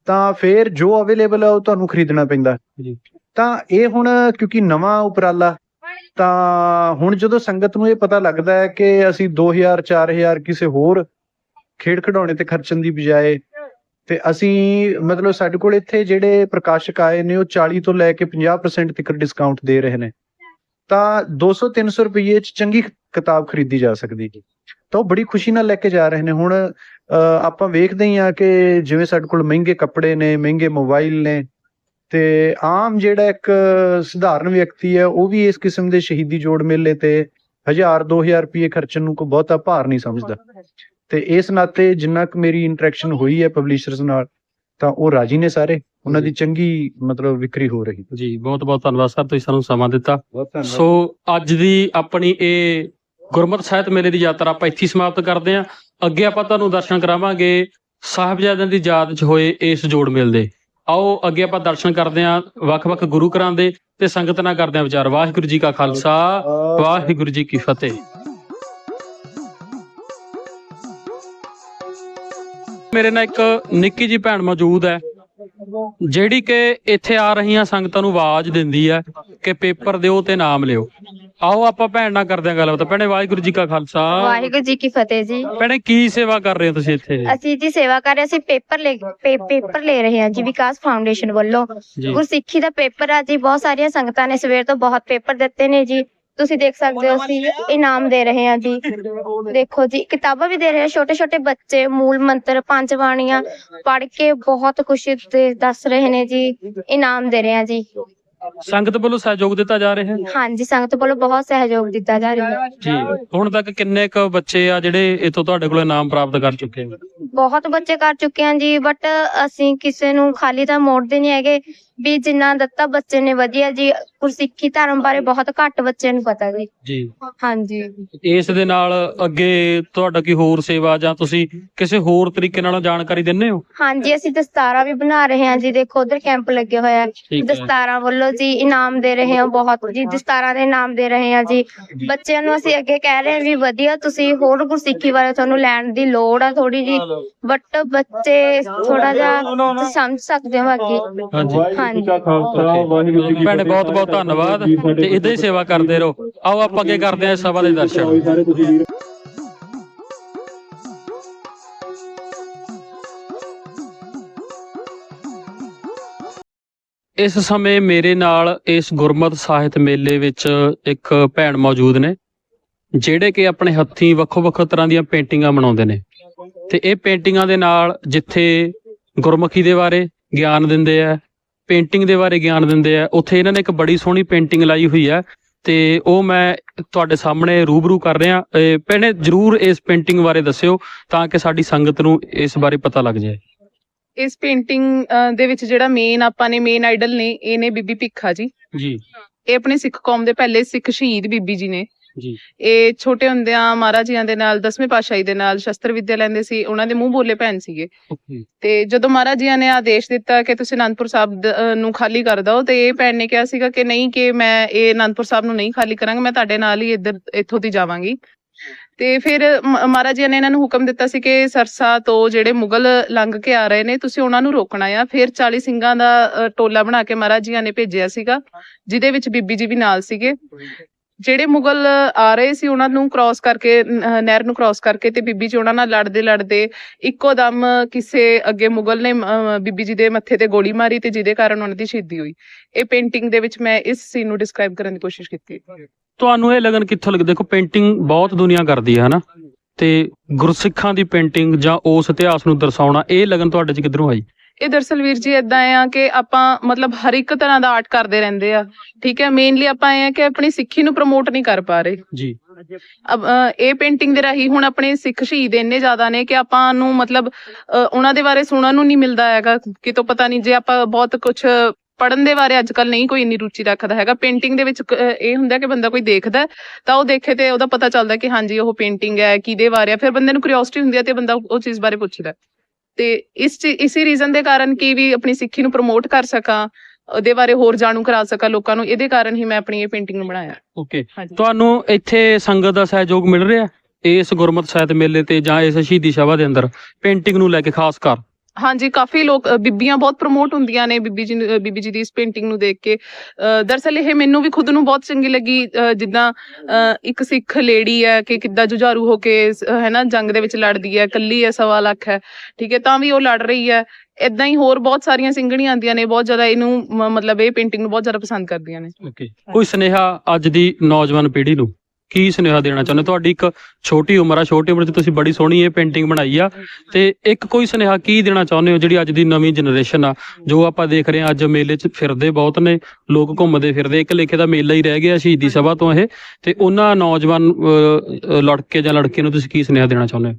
ਤਾਂ ਫਿਰ ਜੋ ਅਵੇਲੇਬਲ ਹੈ ਉਹ ਤੁਹਾਨੂੰ ਖਰੀਦਣਾ ਪੈਂਦਾ। ਜੀ। ਤਾਂ ਇਹ ਹੁਣ ਕਿਉਂਕਿ ਨਵਾਂ ਉਪਰਾਲਾ ਤਾਂ ਹੁਣ ਜਦੋਂ ਸੰਗਤ ਨੂੰ ਇਹ ਪਤਾ ਲੱਗਦਾ ਹੈ ਕਿ ਅਸੀਂ 2000 4000 ਕਿਸੇ ਹੋਰ ਖੇਡ ਖਿਡੌਣੇ ਤੇ ਖਰਚਣ ਦੀ ਬਜਾਏ ਤੇ ਅਸੀਂ ਮਤਲਬ ਸਾਡੇ ਕੋਲ ਇੱਥੇ ਜਿਹੜੇ ਪ੍ਰਕਾਸ਼ਕ ਆਏ ਨੇ ਉਹ 40 ਤੋਂ ਲੈ ਕੇ 50% ਤੱਕ ਡਿਸਕਾਊਂਟ ਦੇ ਰਹੇ ਨੇ। ਤਾਂ 200 300 ਰੁਪਏ ਚ ਚੰਗੀ ਕਿਤਾਬ ਖਰੀਦੀ ਜਾ ਸਕਦੀ ਹੈ। ਤਾਂ ਉਹ ਬੜੀ ਖੁਸ਼ੀ ਨਾਲ ਲੈ ਕੇ ਜਾ ਰਹੇ ਨੇ। ਹੁਣ ਆਪਾਂ ਵੇਖਦੇ ਹੀ ਆ ਕਿ ਜਿਵੇਂ ਸਾਡੇ ਕੋਲ ਮਹਿੰਗੇ ਕੱਪੜੇ ਨੇ ਮਹਿੰਗੇ ਮੋਬਾਈਲ ਨੇ ਤੇ ਆਮ ਜਿਹੜਾ ਇੱਕ ਸਧਾਰਨ ਵਿਅਕਤੀ ਹੈ ਉਹ ਵੀ ਇਸ ਕਿਸਮ ਦੇ ਸ਼ਹੀਦੀ ਜੋੜ ਮੇਲੇ ਤੇ 1000 2000 ਰੁਪਏ ਖਰਚਣ ਨੂੰ ਕੋਈ ਬਹੁਤਾ ਭਾਰ ਨਹੀਂ ਸਮਝਦਾ। ਤੇ ਇਸ ਨਾਤੇ ਜਿੰਨਾ ਕੁ ਮੇਰੀ ਇੰਟਰੈਕਸ਼ਨ ਹੋਈ ਹੈ ਪਬਲਿਸ਼ਰਸ ਨਾਲ ਤਾਂ ਉਹ ਰਾਜੀ ਨੇ ਸਾਰੇ। ਉਹਨਾਂ ਦੀ ਚੰਗੀ ਮਤਲਬ ਵਿਕਰੀ ਹੋ ਰਹੀ। ਜੀ ਬਹੁਤ ਬਹੁਤ ਧੰਨਵਾਦ ਸਰ ਤੁਸੀਂ ਸਾਨੂੰ ਸਮਾਂ ਦਿੱਤਾ। ਸੋ ਅੱਜ ਦੀ ਆਪਣੀ ਇਹ ਗੁਰਮਤਿ ਸਾਹਿਤ ਮੇਲੇ ਦੀ ਯਾਤਰਾ ਆਪਾਂ ਇੱਥੇ ਸਮਾਪਤ ਕਰਦੇ ਹਾਂ। ਅੱਗੇ ਆਪਾਂ ਤੁਹਾਨੂੰ ਦਰਸ਼ਨ ਕਰਾਵਾਂਗੇ, ਸਾਹਿਬਜ਼ਾਦਿਆਂ ਦੀ ਯਾਦ 'ਚ ਹੋਏ ਇਸ ਜੋੜ ਮੇਲ ਦੇ। ਆਓ ਅੱਗੇ ਆਪਾਂ ਦਰਸ਼ਨ ਕਰਦੇ ਹਾਂ ਵੱਖ-ਵੱਖ ਗੁਰੂ ਘਰਾਂ ਦੇ ਤੇ ਸੰਗਤ ਨਾਲ ਕਰਦੇ ਹਾਂ ਵਿਚਾਰ। ਵਾਹਿਗੁਰੂ ਜੀ ਕਾ ਖਾਲਸਾ, ਵਾਹਿਗੁਰੂ ਜੀ ਕੀ ਫਤਿਹ। ਮੇਰੇ ਨਾਲ ਇੱਕ ਨਿੱਕੀ ਜੀ ਭੈਣ ਮੌਜੂਦ ਹੈ। ਜਿਹੜੀ ਕਿ ਇੱਥੇ ਆ ਰਹੀਆਂ ਸੰਗਤਾਂ ਨੂੰ ਆਵਾਜ਼ ਦਿੰਦੀ ਹੈ ਕਿ ਪੇਪਰ ਦਿਓ ਤੇ ਨਾਮ ਲਿਓ। ਆਓ ਆਪਾਂ ਭੈਣ ਨਾਲ ਕਰਦੇ ਹਾਂ ਗੱਲਬਾਤ। ਭੈਣੇ ਵਾਹਿਗੁਰੂ ਜੀ ਕਾ ਖਾਲਸਾ। ਵਾਹਿਗੁਰੂ ਜੀ ਕੀ ਫਤਿਹ ਜੀ। ਭੈਣੇ ਕੀ ਸੇਵਾ ਕਰ ਰਹੇ ਹੋ ਤੁਸੀਂ ਇੱਥੇ? ਅਸੀਂ ਜੀ ਸੇਵਾ ਕਰ ਰਹੇ ਅਸੀਂ ਪੇਪਰ ਲੈ ਪੇ- ਪੇਪਰ ਲੈ ਰਹੇ ਹਾਂ ਜੀ ਵਿਕਾਸ ਫਾਊਂਡੇਸ਼ਨ ਵੱਲੋਂ। ਜੀ। ਗੁਰਸਿੱਖੀ ਦਾ ਪੇਪਰ ਆ ਜੀ ਬਹੁਤ ਸਾਰੀਆਂ ਸੰਗਤਾਂ ਨੇ ਸਵੇਰ ਤੋਂ ਬਹੁਤ ਪੇਪਰ ਦਿੱਤੇ ਨੇ ਜੀ। ਤੁਸੀਂ ਦੇਖ ਸਕਦੇ ਹੋ ਅਸੀਂ ਇਨਾਮ ਦੇ ਰਹੇ ਹਾਂ ਜੀ। ਦੇਖੋ ਜੀ ਕਿਤਾਬਾਂ ਵੀ ਦੇ ਰਹੇ ਹਾਂ ਛੋਟੇ ਛੋਟੇ ਬੱਚੇ ਮੂਲ ਮੰਤਰ ਪੰਜ ਬਾਣੀਆਂ ਪੜ੍ਹ ਕੇ ਬਹੁਤ ਖੁਸ਼ੀ ਤੇ ਦੱਸ ਰਹੇ ਨੇ ਜੀ ਇਨਾਮ ਦੇ ਰਹੇ ਹਾਂ ਜੀ। ਸੰਗਤ ਵੱਲੋਂ ਸਹਿਯੋਗ ਦਿੱਤਾ ਜਾ ਰਿਹਾ ਹੈ? ਹਾਂਜੀ ਸੰਗਤ ਵੱਲੋਂ ਬਹੁਤ ਸਹਿਯੋਗ ਦਿੱਤਾ ਜਾ ਰਿਹਾ ਹੈ। ਜੀ ਹੁਣ ਤੱਕ ਕਿੰਨੇ ਕੁ ਬੱਚੇ ਆ ਜਿਹੜੇ ਇਥੋਂ ਤੁਹਾਡੇ ਕੋਲ ਇਨਾਮ ਪ੍ਰਾਪਤ ਕਰ ਚੁੱਕੇ ਨੇ? ਬਹੁਤ ਬੱਚੇ ਕਰ ਚੁੱਕੇ ਹਨ ਜੀ ਬਟ ਅਸੀਂ ਕਿਸੇ ਨੂੰ ਖਾਲੀ ਤਾਂ ਮੋੜਦੇ ਨਹੀਂ ਹੈਗੇ। ਵੀ ਜਿੰਨਾ ਦਿੱਤਾ ਬੱਚੇ ਨੇ ਵਧੀਆ ਜੀ ਗੁਰਸਿੱਖੀ ਧਰਮ ਬਾਰੇ ਬਹੁਤ ਘੱਟ ਬੱਚੇ ਨੂੰ ਪਤਾ ਜੀ। ਜੀ। ਹਾਂਜੀ। ਇਸ ਦੇ ਨਾਲ ਅੱਗੇ ਤੁਹਾਡਾ ਕੀ ਹੋਰ ਸੇਵਾ ਜਾਂ ਤੁਸੀਂ ਕਿਸੇ ਹੋਰ ਤਰੀਕੇ ਨਾਲ ਜਾਣਕਾਰੀ ਦਿੰਦੇ ਹੋ? ਹਾਂਜੀ ਅਸੀਂ ਦਸਤਾਰਾਂ ਵੀ ਬਣਾ ਰਹੇ ਹਾਂ ਜੀ। ਦੇਖੋ ਉਧਰ ਕੈਂਪ ਲੱਗੇ ਹੋਇਆ ਹੈ। ਦਸਤਾਰਾਂ ਵੱਲੋਂ ਜੀ ਇਨਾਮ ਦੇ ਰਹੇ ਹਾਂ ਬਹੁਤ ਜੀ ਦਸਤਾਰਾਂ ਦੇ ਇਨਾਮ ਦੇ ਰਹੇ ਹਾਂ ਜੀ। ਬੱਚਿਆਂ ਨੂੰ ਅਸੀਂ ਅੱਗੇ ਕਹਿ ਰਹੇ ਹਾਂ ਵੀ ਵਧੀਆ ਤੁਸੀਂ ਹੋਰ ਗੁਰਸਿੱਖੀ ਬਾਰੇ ਤੁਹਾਨੂੰ ਲੈਣ ਦੀ ਲੋੜ ਆ ਥੋੜੀ ਜੀ। ਬਟ ਬੱਚੇ ਥੋੜਾ ਜਿਹਾ ਤੁਸੀਂ ਸਮਝ ਸਕਦੇ ਹੋ ਬਾਕੀ ਹਾਂਜੀ। ਹਾਂਜੀ। ਭੈਣੇ ਬਹੁਤ ਬਹੁਤ ਧੰਨਵਾਦ। ਤੇ ਇਦਾਂ ਹੀ ਸੇਵਾ ਕਰਦੇ ਰਹੋ। ਆਓ ਆਪਾਂ ਅੱਗੇ ਕਰਦੇ ਹਾਂ ਸਭਾ ਦੇ ਦਰਸ਼ਨ। ਇਸ ਸਮੇਂ ਮੇਰੇ ਨਾਲ ਇਸ ਗੁਰਮਤ ਸਾਹਿਤ ਮੇਲੇ ਵਿੱਚ ਇੱਕ ਭੈਣ ਮੌਜੂਦ ਨੇ ਜਿਹੜੇ ਕਿ ਆਪਣੇ ਹੱਥੀਂ ਵੱਖੋ-ਵੱਖੋ ਤਰ੍ਹਾਂ ਦੀਆਂ ਪੇਂਟਿੰਗਾਂ ਬਣਾਉਂਦੇ ਨੇ। ਤੇ ਇਹ ਪੇਂਟਿੰਗਾਂ ਦੇ ਨਾਲ ਜਿੱਥੇ ਗੁਰਮੁਖੀ ਦੇ ਬਾਰੇ ਗਿਆਨ ਦਿੰਦੇ ਆ ਪੇਂਟਿੰਗ ਦੇ ਬਾਰੇ ਗਿਆਨ ਦਿੰਦੇ ਆ। ਉੱਥੇ ਇਹਨਾਂ ਨੇ ਇੱਕ ਬੜੀ ਸੋਹਣੀ ਪੇਂਟਿੰਗ ਲਾਈ ਹੋਈ ਆ ਤੇ ਉਹ ਮੈਂ ਤੁਹਾਡੇ ਸਾਹਮਣੇ ਰੂਬਰੂ ਕਰ ਰਿਹਾ। ਭੈਣੇ ਜਰੂਰ ਇਸ ਪੇਂਟਿੰਗ ਬਾਰੇ ਦੱਸਿਓ ਤਾਂ ਕਿ ਸਾਡੀ ਸੰਗਤ ਨੂੰ ਇਸ ਬਾਰੇ ਪਤਾ ਲੱਗ ਜਾਏ। ਇਸ ਪੇਂਟਿੰਗ ਦੇ ਵਿੱਚ ਜਿਹੜਾ ਮੇਨ ਆਪਾਂ ਨੇ ਮੇਨ ਆਈਡਲ ਨੇ ਇਹ ਨੇ ਬੀਬੀ ਭਿੱਖਾ ਜੀ। ਜੀ। ਇਹ ਆਪਣੀ ਸਿੱਖ ਕੌਮ ਦੇ ਪਹਿਲੇ ਸਿੱਖ ਸ਼ਹੀਦ ਬੀਬੀ ਜੀ ਨੇ। ਜੀ। ਇਹ ਛੋਟੇ ਹੁੰਦਿਆਂ ਮਹਾਰਾਜ ਜੀਆਂ ਦੇ ਨਾਲ ਦਸਵੇਂ ਪਾਤਸ਼ਾਹੀ ਦੇ ਨਾਲ ਸ਼ਸਤਰ ਵਿੱਦਿਆ ਲੈਂਦੇ ਸੀ ਉਹਨਾਂ ਦੇ ਮੂੰਹ ਬੋਲੇ ਭੈਣ ਸੀਗੇ। ਓਕੇ। ਤੇ ਜਦੋਂ ਮਹਾਰਾਜ ਜੀਆਂ ਨੇ ਆਦੇਸ਼ ਦਿੱਤਾ ਕਿ ਤੁਸੀਂ ਅਨੰਦਪੁਰ ਸਾਹਿਬ ਦ- ਅਹ ਨੂੰ ਖਾਲੀ ਕਰ ਦਿਓ ਤੇ ਇਹ ਭੈਣ ਨੇ ਕਿਹਾ ਸੀਗਾ ਕਿ ਨਹੀਂ ਕਿ ਮੈਂ ਇਹ ਅਨੰਦਪੁਰ ਸਾਹਿਬ ਨੂੰ ਨਹੀਂ ਖਾਲੀ ਕਰਾਂਗਾ ਮੈਂ ਤੁਹਾਡੇ ਨਾਲ ਹੀ ਇੱਧਰ ਇੱਥੋਂ ਦੀ ਜਾਵਾਂਗੀ। ਤੇ ਫਿਰ ਮ- ਮਹਾਰਾਜ ਜੀ ਨੇ ਇਹਨਾਂ ਨੂੰ ਹੁਕਮ ਦਿੱਤਾ ਸੀ ਕਿ ਸਰਸਾ ਤੋਂ ਜਿਹੜੇ ਮੁਗਲ ਲੰਘ ਕੇ ਆ ਰਹੇ ਨੇ ਤੁਸੀਂ ਉਹਨਾਂ ਨੂੰ ਰੋਕਣਾ ਆ। ਫਿਰ 40 ਸਿੰਘਾਂ ਦਾ ਅ, ਟੋਲਾ ਬਣਾ ਕੇ ਮਹਾਰਾਜ ਜੀਆਂ ਨੇ ਭੇਜਿਆ ਸੀਗਾ ਜਿਹਦੇ ਵਿੱਚ ਬੀਬੀ ਜੀ ਵੀ ਨਾਲ ਸੀਗੇ। ਜਿਹੜੇ ਮੁਗਲ ਆ ਰਹੇ ਸੀ, ਉਹਨਾਂ ਨੂੰ ਕ੍ਰਾਸ ਕਰਕੇ ਨਹਿਰ ਨੂੰ ਕ੍ਰਾਸ ਕਰਕੇ ਤੇ ਬੀਬੀ ਜੀ ਉਹਨਾਂ ਨਾਲ ਲੜਦੇ ਲੜਦੇ ਇੱਕੋ ਦਮ ਕਿਸੇ ਅੱਗੇ ਮੁਗਲ ਨੇ ਬੀਬੀ ਜੀ ਦੇ ਮੱਥੇ ਤੇ ਗੋਲੀ ਮਾਰੀ ਤੇ ਜਿਹਦੇ ਕਾਰਨ ਉਹਨਾਂ ਦੀ ਸ਼ਹੀਦੀ ਹੋਈ। ਇਹ ਪੇਂਟਿੰਗ ਦੇ ਵਿੱਚ ਮੈਂ ਇਸ ਸੀਨ ਨੂੰ ਡਿਸਕ੍ਰਾਈਬ ਕਰਨ ਦੀ ਕੋਸ਼ਿਸ਼ ਕੀਤੀ। ਤੁਹਾਨੂੰ ਇਹ ਲਗਨ ਕਿੱਥੋਂ ਲੱਗਦਾ ਦੇਖੋ ਪੇਂਟਿੰਗ ਬਹੁਤ ਦੁਨੀਆ ਕਰਦੀ ਹੈ, ਹਨਾ? ਤੇ ਗੁਰਸਿੱਖਾਂ ਦੀ ਪੇਂਟਿੰਗ ਜਾਂ ਉਸ ਇਤਿਹਾਸ ਨੂੰ ਦਰਸਾਉਣਾ, ਇਹ ਲਗਨ ਤੁਹਾਡੇ ਚ ਕਿੱਧਰੋਂ ਆਈ? ਇਹ ਦਰਸਲ ਵੀਰ ਜੀ ਇਦਾਂ ਆ ਕਿ ਆਪਾਂ ਮਤਲਬ ਹਰ ਇੱਕ ਤਰ੍ਹਾਂ ਦਾ ਆਰਟ ਕਰਦੇ ਰਹਿੰਦੇ ਆ। ਠੀਕ ਹੈ ਮੇਨਲੀ ਆਪਾਂ ਇਹ ਆ ਕਿ ਆਪਣੀ ਸਿੱਖੀ ਨੂੰ ਪ੍ਰਮੋਟ ਨਹੀਂ ਕਰ ਪਾ ਰਹੇ। ਜੀ। ਅਬ, ਇਹ ਪੇਂਟਿੰਗ ਦੇ ਰਾਹੀਂ ਹੁਣ ਆਪਣੇ ਸਿੱਖ ਸ਼ਹੀਦ ਇੰਨੇ ਜ਼ਿਆਦਾ ਨੇ ਕਿ ਆਪਾਂ ਨੂੰ ਮਤਲਬ ਉਹਨਾਂ ਦੇ ਬਾਰੇ ਸੁਣਨ ਨੂੰ ਨਹੀਂ ਮਿਲਦਾ ਹੈਗਾ। ਕਿਤੋਂ ਪਤਾ ਨਹੀਂ ਜੇ ਆਪਾਂ ਬਹੁਤ ਕੁਝ ਪੜਨ ਦੇ ਬਾਰੇ ਅੱਜ ਕੱਲ ਨਹੀਂ ਕੋਈ ਇੰਨੀ ਰੁਚੀ ਰੱਖਦਾ ਹੈਗਾ। ਪੇਂਟਿੰਗ ਦੇ ਵਿੱਚ ਇਹ ਹੁੰਦਾ ਕਿ ਬੰਦਾ ਕੋਈ ਦੇਖਦਾ ਤਾਂ ਉਹ ਦੇਖੇ ਤੇ ਉਹਦਾ ਪਤਾ ਚੱਲਦਾ ਕਿ ਹਾਂਜੀ ਉਹ ਪੇਂਟਿੰਗ ਹੈ ਕਿਹਦੇ ਬਾਰੇ ਹੈ। ਫਿਰ ਬੰਦੇ ਨੂੰ ਕਿਉਰਿਓਸਿਟੀ ਹੁੰਦੀ ਹੈ ਤੇ ਬੰਦਾ ਉਹ ਚੀਜ਼ ਬਾਰੇ ਪੁੱਛਦਾ। ਤੇ ਇਸ ਇਸੇ ਰੀਜ਼ਨ ਦੇ ਕਾਰਨ ਕਿ ਵੀ ਆਪਣੀ ਸਿੱਖੀ ਨੂੰ ਪ੍ਰਮੋਟ ਕਰ ਸਕਾਂ ਉਹਦੇ ਬਾਰੇ ਹੋਰ ਜਾਣੂ ਕਰਾ ਸਕਾਂ ਲੋਕਾਂ ਨੂੰ ਇਹਦੇ ਕਾਰਨ ਹੀ ਮੈਂ ਆਪਣੀ ਇਹ ਪੇਂਟਿੰਗ ਨੂੰ ਬਣਾਇਆ। ਓਕੇ ਤੁਹਾਨੂੰ ਇੱਥੇ ਸੰਗਤ ਦਾ ਸਹਿਯੋਗ ਮਿਲ ਰਿਹਾ? ਇਸ ਗੁਰਮਤ ਸਾਹਿਤ ਮੇਲੇ ਤੇ ਜਾਂ ਇਸ ਸ਼ਹੀਦੀ ਸਭਾ ਦੇ ਅੰਦਰ ਪੇਂਟਿੰਗ ਨੂੰ ਲੈ ਕੇ ਖਾਸ ਕਰ? ਹਾਂਜੀ ਕਾਫੀ ਲੋਕ ਬੀਬੀਆਂ ਬਹੁਤ ਪ੍ਰਮੋਟ ਹੁੰਦੀਆਂ ਨੇ ਬੀਬੀ ਜੀ ਬੀਬੀ ਜੀ ਦੀ ਇਸ ਪੇਂਟਿੰਗ ਨੂੰ ਦੇਖ ਕੇ। ਅ, ਇਹ ਮੈਨੂੰ ਵੀ ਖੁਦ ਨੂੰ ਬਹੁਤ ਚੰਗੀ ਲੱਗੀ ਜਿੱਦਾਂ ਇੱਕ ਸਿੱਖ ਲੇਡੀ ਹੈ ਕਿ ਕਿੱਦਾਂ ਜੁਝਾਰੂ ਹੋ ਕੇ ਹੈ ਨਾ ਜੰਗ ਦੇ ਵਿੱਚ ਲੜਦੀ ਹੈ ਕੱਲੀ ਹੈ ਸਵਾ ਲੱਖ ਹੈ ਠੀਕ ਹੈ ਤਾਂ ਵੀ ਉਹ ਲੜ ਰਹੀ ਹੈ। ਇਦਾਂ ਹੀ ਹੋਰ ਬਹੁਤ ਸਾਰੀਆਂ ਸਿੰਗਣੀਆਂ ਆਂਦੀਆਂ ਨੇ ਬਹੁਤ ਜ਼ਿਆਦਾ ਇਹਨੂੰ ਮਤਲਬ ਇਹ ਪੇਂਟਿੰਗ ਨੂੰ ਬਹੁਤ ਜ਼ਿਆਦਾ ਪਸੰਦ ਕਰਦੀਆਂ ਨੇ। ਕੋਈ ਸੁਨੇਹਾ ਅੱਜ ਦੀ ਨੌਜਵਾਨ ਪੀੜ੍ਹੀ ਨੂੰ? ਕੀ ਸੁਨੇਹਾ ਦੇਣਾ ਚਾਹੁੰਦੇ ਤੁਹਾਡੀ ਇੱਕ ਛੋਟੀ ਉਮਰ ਆ, ਛੋਟੀ ਉਮਰ 'ਚ ਤੁਸੀਂ ਬੜੀ ਸੋਹਣੀ ਇਹ ਪੇਂਟਿੰਗ ਬਣਾਈ ਆ। ਤੇ ਇੱਕ ਕੋਈ ਸੁਨੇਹਾ ਕੀ ਦੇਣਾ ਚਾਹੁੰਦੇ ਹੋ ਜਿਹੜੀ ਅੱਜ ਦੀ ਨਵੀਂ ਜਨਰੇਸ਼ਨ ਆ? ਜੋ ਆਪਾਂ ਦੇਖ ਰਹੇ ਆ, ਅੱਜ ਮੇਲੇ 'ਚ ਫਿਰਦੇ ਬਹੁਤ ਨੇ, ਲੋਕ ਘੁੰਮਦੇ ਫਿਰਦੇ, ਇੱਕ ਲੇਖੇ ਦਾ ਮੇਲਾ ਹੀ ਰਹਿ ਗਿਆ ਸ਼ਹੀਦੀ ਸਭਾ ਤੋਂ ਇਹ। ਤੇ ਉਹਨਾਂ ਨੌਜਵਾਨ ਲੜਕੇ ਜਾਂ ਲੜਕੇ ਨੂੰ ਤੁਸੀਂ ਕੀ ਸੁਨੇਹਾ ਦੇਣਾ ਚਾਹੁੰਦੇ ਹੋ?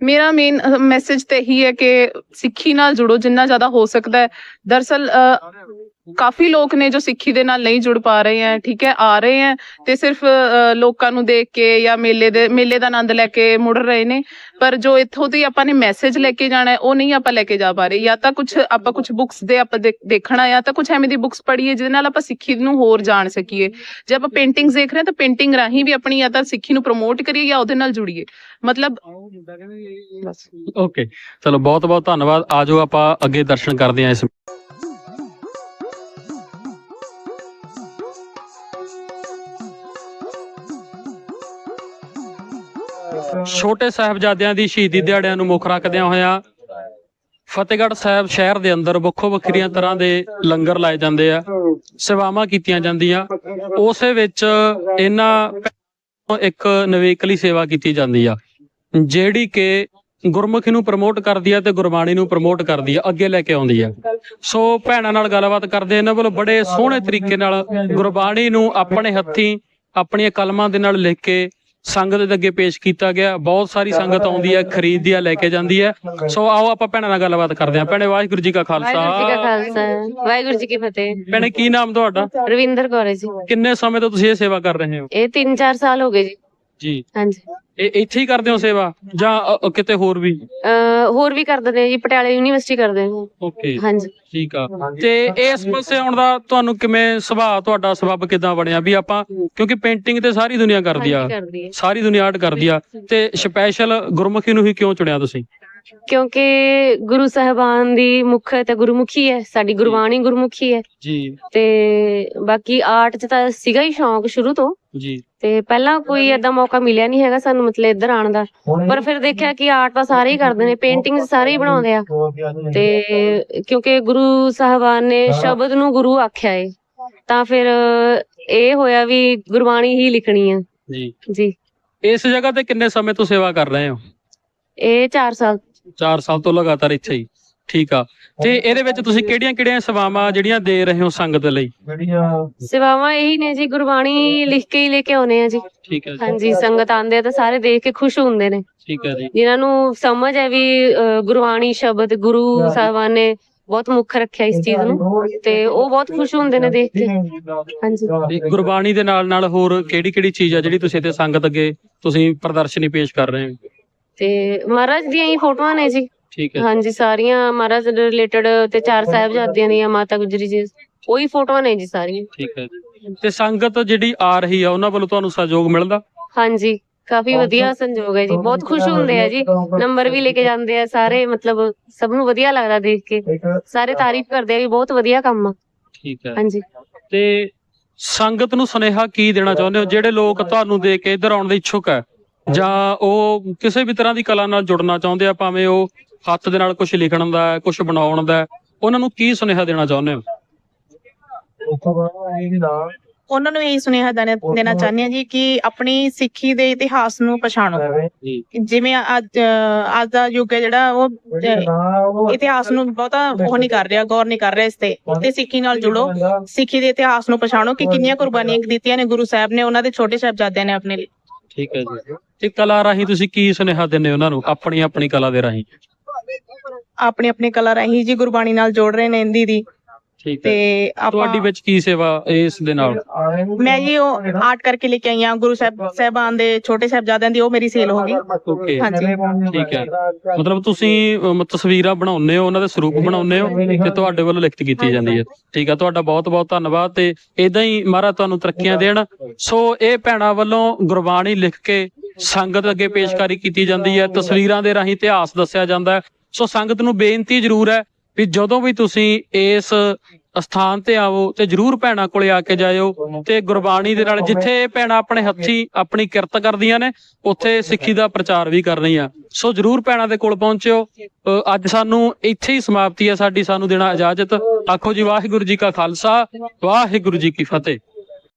ਮੇਰਾ ਮੇਨ ਮੈਸੇਜ ਤੇ ਇਹੀ ਹੈ ਕਿ ਸਿੱਖੀ ਨਾਲ ਜੁੜੋ, ਜਿੰਨਾ ਜ਼ਿਆਦਾ ਹੋ ਸਕਦਾ ਹੈ। ਦਰਅਸਲ ਕਾਫੀ ਲੋਕ ਨੇ ਜੋ ਸਿੱਖੀ ਦੇ ਨਾਲ ਨਹੀਂ ਜੁੜ ਪਾ ਰਹੇ ਹੈ ਠੀਕ ਹੈ ਆ ਰਹੇ ਹੈ ਤੇ ਸਿਰਫ ਲੋਕਾਂ ਨੂੰ ਦੇਖ ਕੇ ਜਾਂ ਮੇਲੇ ਦੇ ਮੇਲੇ ਦਾ ਆਨੰਦ ਲੈ ਕੇ ਮੁੜ ਰਹੇ ਨੇ। ਪਰ ਜੋ ਇੱਥੋਂ ਦੀ ਆਪਾਂ ਨੇ ਮੈਸੇਜ ਲੈ ਕੇ ਜਾਣਾ ਹੈ ਉਹ ਨਹੀਂ ਆਪਾਂ ਲੈ ਕੇ ਜਾ ਪਾ ਰਹੇ। ਜਾਂ ਤਾਂ ਕੁਝ ਆਪਾਂ ਕੁਝ ਬੁੱਕਸ ਦੇ ਆਪਾਂ ਦੇਖ- ਦੇਖਣਾ ਜਾਂ ਤਾਂ ਕੁਝ ਐਵੇਂ ਦੀ ਬੁੱਕਸ ਪੜ੍ਹੀਏ ਜਿਹਦੇ ਨਾਲ ਆਪਾਂ ਸਿੱਖੀ ਨੂੰ ਹੋਰ ਜਾਣ ਸਕੀਏ। ਜੇ ਆਪਾਂ ਪੇਂਟਿੰਗਸ ਦੇਖ ਰਹੇ ਤਾਂ ਪੇਂਟਿੰਗ ਰਾਹੀਂ ਵੀ ਆਪਣੀ ਜਾਂ ਤਾਂ ਸਿੱਖੀ ਨੂੰ ਪ੍ਰਮੋਟ ਕਰੀਏ ਜਾਂ ਉਹਦੇ ਨਾਲ ਜੁੜੀਏ। ਮਤਲਬ ਬਸ। ਓਕੇ ਚਲੋ ਬਹੁਤ ਬਹੁਤ ਧੰਨਵਾਦ। ਆਜੋ ਆਪਾਂ ਅੱਗੇ ਦਰਸ਼ਨ ਕਰਦੇ ਹਾਂ ਇਸ ਛੋਟੇ ਸਾਹਿਬਜ਼ਾਦਿਆਂ ਦੀ ਸ਼ਹੀਦੀ ਦਿਹਾੜਿਆਂ ਨੂੰ ਮੁੱਖ ਰੱਖਦਿਆਂ ਹੋਇਆਂ ਫਤਿਹਗੜ੍ਹ ਸਾਹਿਬ ਸ਼ਹਿਰ ਦੇ ਅੰਦਰ ਵੱਖੋ ਵੱਖਰੀਆਂ ਤਰ੍ਹਾਂ ਦੇ ਲੰਗਰ ਲਾਏ ਜਾਂਦੇ ਆ, ਸੇਵਾਵਾਂ ਕੀਤੀਆਂ ਜਾਂਦੀਆਂ। ਉਸੇ ਵਿੱਚ ਇਹਨਾਂ ਇੱਕ ਨਵੇਕਲੀ ਸੇਵਾ ਕੀਤੀ ਜਾਂਦੀ ਆ, ਜਿਹੜੀ ਕਿ ਗੁਰਮੁਖੀ ਨੂੰ ਪ੍ਰਮੋਟ ਕਰਦੀ ਆ ਤੇ ਗੁਰਬਾਣੀ ਨੂੰ ਪ੍ਰਮੋਟ ਕਰਦੀ ਆ, ਅੱਗੇ ਲੈ ਕੇ ਆਉਂਦੀ ਹੈ ਸੋ ਭੈਣਾਂ ਨਾਲ ਗੱਲਬਾਤ ਕਰਦੇ ਇਹਨਾਂ ਵੱਲੋਂ ਬੜੇ ਸੋਹਣੇ ਤਰੀਕੇ ਨਾਲ ਗੁਰਬਾਣੀ ਨੂੰ ਆਪਣੇ ਹੱਥੀਂ, ਆਪਣੀਆਂ ਕਲਮਾਂ ਦੇ ਨਾਲ ਲਿਖ ਕੇ ਸੰਗਤ ਦੇ ਅੱਗੇ ਪੇਸ਼ ਕੀਤਾ ਗਿਆ। ਬਹੁਤ ਸਾਰੀ ਸੰਗਤ ਆਉਂਦੀ ਹੈ ਖਰੀਦਦੀ ਹੈ ਲੈ ਕੇ ਜਾਂਦੀ ਹੈ। ਸੋ ਆਓ ਆਪਾਂ ਭੈਣਾਂ ਨਾਲ ਗੱਲਬਾਤ ਕਰਦੇ ਹਾਂ। ਭੈਣੇ ਵਾਹਿਗੁਰੂ ਜੀ ਕਾ ਵਾਹਿਗੁਰੂ ਜੀ ਕਾ ਖਾਲਸਾ। ਖਾਲਸਾ ਵਾਹਿਗੁਰੂ ਜੀ ਕੀ ਫਤਿਹ। ਭੈਣੇ ਕੀ ਨਾਮ ਤੁਹਾਡਾ? ਰਵਿੰਦਰ ਕੌਰ ਹੈ ਜੀ। ਕਿੰਨੇ ਸਮੇਂ ਤੋਂ ਤੁਸੀਂ ਇਹ ਸੇਵਾ ਕਰ ਰਹੇ ਹੋ? ਇਹ 3-4 ਸਾਲ ਹੋ ਗਏ ਜੀ। ਜੀ। ਹਾਂਜੀ। ਇਹ ਇੱਥੇ ਹੀ ਕਰਦੇ ਹੋ ਸੇਵਾ? ਜਾਂ ਅ, ਅ, ਕਿਤੇ ਹੋਰ ਵੀ? ਅਹ ਹੋਰ ਵੀ ਕਰਦੇ ਨੇ ਜੀ ਪਟਿਆਲੇ ਯੂਨੀਵਰਸਿਟੀ ਕਰਦੇ ਨੇ ਓਕੇ। ਹਾਂਜੀ। ਠੀਕ ਆ। ਤੇ ਇਸ ਪਾਸੇ ਆਉਣ ਦਾ ਤੁਹਾਨੂੰ ਕਿਵੇਂ ਸੁਭਾਅ ਤੁਹਾਡਾ ਸਬਬ ਕਿਦਾਂ ਬਣਿਆ? ਵੀ ਆਪਾਂ ਕਿਉਂਕਿ ਪੇਂਟਿੰਗ ਤੇ ਸਾਰੀ ਦੁਨੀਆ ਕਰਦੀ ਆ। ਹਾਂਜੀ, ਕਰਦੀ ਹੈ ਸਾਰੀ ਦੁਨੀਆ ਆਰਟ ਕਰਦੀ ਆ। ਤੇ ਸਪੈਸ਼ਲ ਗੁਰਮੁਖੀ ਨੂੰ ਹੀ ਕਿਉਂ ਚੁਣਿਆ ਤੁਸੀਂ? ਕਿਉਂਕਿ ਗੁਰੂ ਸਾਹਿਬਾਨ ਦੀ ਮੁੱਖ ਤੇ ਗੁਰਮੁਖੀ ਹੈ ਸਾਡੀ ਗੁਰਬਾਣੀ ਗੁਰਮੁਖੀ ਹੈ। ਜੀ। ਤੇ ਬਾਕੀ ਆਰਟ 'ਚ ਤਾਂ ਸੀਗਾ ਹੀ ਸ਼ੌਂਕ ਸ਼ੁਰੂ ਤੋਂ। ਜੀ। ਤੇ ਪਹਿਲਾਂ ਕੋਈ ਏਦਾਂ ਮੌਕਾ ਮਿਲਿਆ ਨਹੀਂ ਹੈਗਾ ਸਾਨੂੰ ਮਤਲਬ ਇੱਧਰ ਆਉਣ ਦਾ। ਪਰ ਫਿਰ ਦੇਖਿਆ ਕਿ ਆਰਟ ਤਾਂ ਸਾਰੇ ਹੀ ਕਰਦੇ ਨੇ ਪੇਂਟਿੰਗਸ ਸਾਰੇ ਹੀ ਬਣਾਉਂਦੇ ਆ। ਤੇ ਕਿਉਂਕਿ ਗੁਰੂ ਸਾਹਿਬਾਨ ਨੇ ਸ਼ਬਦ ਨੂੰ ਗੁਰੂ ਆਖਿਆ ਏ। ਤਾਂ ਫਿਰ ਇਹ ਹੋਇਆ ਵੀ ਗੁਰਬਾਣੀ ਹੀ ਲਿਖਣੀ ਆ। ਜੀ। ਜੀ। ਇਸ ਜਗ੍ਹਾ ਤੇ ਕਿੰਨੇ ਸਮੇਂ ਤੋਂ ਸੇਵਾ ਕਰ ਰਹੇ ਹੋ? ਇਹ 4 ਸਾਲ। 4 ਸਾਲ ਤੋਂ ਲਗਾਤਾਰ ਇੱਥੇ ਹੀ। ਠੀਕ ਆ। ਤੇ ਇਹਦੇ ਵਿੱਚ ਤੁਸੀਂ ਕਿਹੜੀਆਂ-ਕਿਹੜੀਆਂ ਸੇਵਾਵਾਂ ਜਿਹੜੀਆਂ ਦੇ ਰਹੇ ਹੋ ਸੰਗਤ ਲਈ? ਸੇਵਾਵਾਂ ਇਹੀ ਨੇ ਜੀ ਗੁਰਬਾਣੀ ਲਿਖ ਕੇ ਹੀ ਲੈ ਕੇ ਆਉਨੇ ਆ ਜੀ। ਠੀਕ ਹੈ ਜੀ। ਹਾਂਜੀ ਸੰਗਤ ਆਂਦੇ ਆ ਤਾਂ ਸਾਰੇ ਦੇਖ ਕੇ ਖੁਸ਼ ਹੁੰਦੇ ਨੇ। ਠੀਕ ਹੈ ਜੀ। ਜਿਨ੍ਹਾਂ ਨੂੰ ਸਮਝ ਹੈ ਵੀ ਗੁਰਬਾਣੀ ਸ਼ਬਦ ਗੁਰੂ ਸਾਹਿਬਾਨ ਨੇ ਬਹੁਤ ਮੁੱਖ ਰੱਖਿਆ ਇਸ ਚੀਜ਼ ਨੂੰ ਤੇ ਉਹ ਬਹੁਤ ਖੁਸ਼ ਹੁੰਦੇ ਨੇ ਦੇਖ ਕੇ। ਹਾਂਜੀ। ਤੇ ਗੁਰਬਾਣੀ ਦੇ ਨਾਲ ਨਾਲ ਹੋਰ ਕਿਹੜੀ-ਕਿਹੜੀ ਚੀਜ਼ ਆ ਜਿਹੜੀ ਤੁਸੀਂ ਇੱਥੇ ਸੰਗਤ ਅੱਗੇ ਤੁਸੀਂ ਪ੍ਰਦਰਸ਼ਨੀ ਪੇਸ਼ ਕਰ ਰਹੇ ਹੋ? ਤੇ ਮਹਾਰਾਜ ਦੀਆਂ ਹੀ ਫੋਟੋਆਂ ਨੇ ਜੀ। ਠੀਕ ਹੈ। ਹਾਂਜੀ ਸਾਰੀਆਂ ਮਹਾਰਾਜ ਰਿਲੇਟਡ ਤੇ ਚਾਰ ਸਾਹਿਬਜ਼ਾਦਿਆਂ ਦੀਆਂ ਮਾਤਾ ਗੁਜਰੀ ਜੀ ਉਹੀ ਫੋਟੋਆਂ ਨੇ ਜੀ ਸਾਰੀਆਂ। ਠੀਕ ਹੈ ਜੀ। ਤੇ ਸੰਗਤ ਜਿਹੜੀ ਆ ਰਹੀ ਆ ਉਹਨਾਂ ਵੱਲੋਂ ਤੁਹਾਨੂੰ ਸਹਿਯੋਗ ਮਿਲਦਾ? ਹਾਂਜੀ ਕਾਫੀ ਵਧੀਆ ਸੰਜੋਗ ਹੈ ਜੀ ਬਹੁਤ ਖੁਸ਼ ਹੁੰਦੇ ਆ ਜੀ। ਨੰਬਰ ਵੀ ਲੈ ਕੇ ਜਾਂਦੇ ਆ ਸਾਰੇ ਮਤਲਬ ਸਭ ਨੂੰ ਵਧੀਆ ਲੱਗਦਾ ਦੇਖ ਕੇ। ਸਾਰੇ ਤਾਰੀਫ ਕਰਦੇ ਆ ਵੀ ਬਹੁਤ ਵਧੀਆ ਕੰਮ ਆ। ਠੀਕ ਹੈ। ਹਾਂਜੀ। ਤੇ ਸੰਗਤ ਨੂੰ ਸੁਨੇਹਾ ਕੀ ਦੇਣਾ ਚਾਹੁੰਦੇ ਹੋ? ਜਿਹੜੇ ਲੋਕ ਤੁਹਾਨੂੰ ਦੇਖ ਕੇ ਇੱਧਰ ਆਉਣ ਦੇ ਇੱਛੁਕ ਹੈ ਜਾਂ ਉਹ ਕਿਸੇ ਵੀ ਤਰ੍ਹਾਂ ਦੀ ਕਲਾ ਨਾਲ ਜੁੜਨਾ ਚਾਹੁੰਦੇ ਆ ਭਾਵੇਂ ਉਹ ਹੱਥ ਦੇ ਨਾਲ ਕੁਝ ਲਿਖਣ ਦਾ ਕੁਝ ਬਣਾਉਣ ਦਾ ਉਹਨਾਂ ਨੂੰ ਕੀ ਸੁਨੇਹਾ ਦੇਣਾ ਚਾਹੁੰਦੇ ਹੋ? ਉਹਨਾਂ ਨੂੰ ਇਹ ਸੁਨੇਹਾ ਦੇਣਾ ਦੇਣਾ ਚਾਹੁੰਦੇ ਆ ਜੀ ਕਿ ਆਪਣੀ ਸਿੱਖੀ ਦੇ ਇਤਿਹਾਸ ਨੂੰ ਪਛਾਣੋ। ਜੀ। ਜਿਵੇਂ ਅੱਜ ਅੱਜ ਦਾ ਯੁੱਗ ਹੈ ਜਿਹੜਾ ਉਹ ਇਤਿਹਾਸ ਨੂੰ ਬਹੁਤਾ ਉਹ ਨਹੀਂ ਕਰ ਰਿਹਾ ਗੌਰ ਨਹੀਂ ਕਰ ਰਿਹਾ ਇਸ ਤੇ। ਤੇ ਸਿੱਖੀ ਨਾਲ ਜੁੜੋ। ਸਿੱਖੀ ਦੇ ਇਤਿਹਾਸ ਨੂੰ ਪਛਾਣੋ ਕਿ ਕਿੰਨੀਆਂ ਕੁਰਬਾਨੀਆਂ ਦਿੱਤੀਆਂ ਨੇ ਗੁਰੂ ਸਾਹਿਬ ਨੇ ਉਹਨਾਂ ਦੇ ਛੋਟੇ ਸਾਹਿਬਜ਼ਾਦਿਆਂ ਨੇ ਆਪਣੇ ਲਈ। ਠੀਕ ਹੈ ਜੀ। ਤੇ ਕਲਾ ਰਾਹੀਂ ਤੁਸੀਂ ਕੀ ਸੁਨੇਹਾ ਦਿੰਦੇ ਹੋ ਉਹਨਾਂ ਨੂੰ ਆਪਣੀ ਆਪਣੀ ਕਲਾ ਦੇ ਰਾਹੀਂ? ਆਪਣੀ ਆਪਣੀ ਕਲਾ ਰਾਹੀਂ ਜੀ ਗੁਰਬਾਣੀ ਨਾਲ ਜੋੜ ਰਹੇ ਨੇ ਇਹਦੀ ਦੀ। ਠੀਕ ਤੇ ਹੈ ਆਪਾਂ ਤੁਹਾਡੀ ਵਿੱਚ ਕੀ ਸੇਵਾ ਇਸ ਦੇ ਨਾਲ? ਮੈਂ ਜੀ ਉਹ ਆਰਟ ਕਰਕੇ ਲੈ ਕੇ ਆਈ ਹਾਂ ਗੁਰੂ ਸਾਹਿਬ ਸਾਹਿਬਾਨ ਦੇ ਛੋਟੇ ਸਾਹਿਬਜ਼ਾਦਿਆਂ ਦੀ ਉਹ ਮੇਰੀ ਸੇਲ ਹੋ ਗਈ। ਓਕੇ। ਹਾਂਜੀ। ਠੀਕ ਹੈ। ਮਤਲਬ ਤੁਸੀਂ ਅਮ, ਤਸਵੀਰਾਂ ਬਣਾਉਂਦੇ ਹੋ ਉਹਨਾਂ ਦੇ ਸਰੂਪ ਬਣਾਉਂਦੇ ਹੋ ਤੇ ਤੁਹਾਡੇ ਵੱਲੋਂ ਲਿਖਤ ਕੀਤੀ ਜਾਂਦੀ ਹੈ। ਠੀਕ ਹੈ ਤੁਹਾਡਾ ਬਹੁਤ ਬਹੁਤ ਧੰਨਵਾਦ ਤੇ ਇਦਾਂ ਹੀ ਮਹਾਰਾਜ ਤੁਹਾਨੂੰ ਤਰੱਕੀਆਂ ਦੇਣ। ਸੋ ਇਹ ਭੈਣਾਂ ਵੱਲੋਂ ਗੁਰਬਾਣੀ ਲਿਖ ਕੇ ਸੰਗਤ ਅੱਗੇ ਪੇਸ਼ਕਾਰੀ ਕੀਤੀ ਜਾਂਦੀ ਹੈ ਤਸਵੀਰਾਂ ਦੇ ਰਾਹੀਂ ਇਤਿਹਾਸ ਦੱਸਿਆ ਜਾਂਦਾ ਹੈ। ਸੋ ਸੰਗਤ ਨੂੰ ਬੇਨਤੀ ਜ਼ਰੂਰ ਹੈ ਵੀ ਜਦੋਂ ਵੀ ਤੁਸੀਂ ਇਸ ਸਥਾਨ ਤੇ ਆਵੋ ਤੇ ਜਰੂਰ ਭੈਣਾਂ ਕੋਲੇ ਆ ਕੇ ਜਾਇਓ ਤੇ ਗੁਰਬਾਣੀ ਦੇ ਨਾਲ ਜਿੱਥੇ ਇਹ ਭੈਣਾਂ ਆਪਣੇ ਹੱਥੀ ਆਪਣੀ ਕਿਰਤ ਕਰਦੀਆਂ ਨੇ ਉੱਥੇ ਸਿੱਖੀ ਦਾ ਪ੍ਰਚਾਰ ਵੀ ਕਰ ਰਹੀਆਂ ਸੋ ਜਰੂਰ ਭੈਣਾਂ ਦੇ ਕੋਲ ਪਹੁੰਚਿਓ। ਅ, ਅੱਜ ਸਾਨੂੰ ਇੱਥੇ ਹੀ ਸਮਾਪਤੀ ਹੈ ਸਾਡੀ ਸਾਨੂੰ ਦੇਣਾ ਇਜਾਜ਼ਤ। ਆਖੋ ਜੀ ਵਾਹਿਗੁਰੂ ਜੀ ਕਾ ਖਾਲਸਾ ਵਾਹਿਗੁਰੂ ਜੀ ਕੀ ਫਤਿਹ।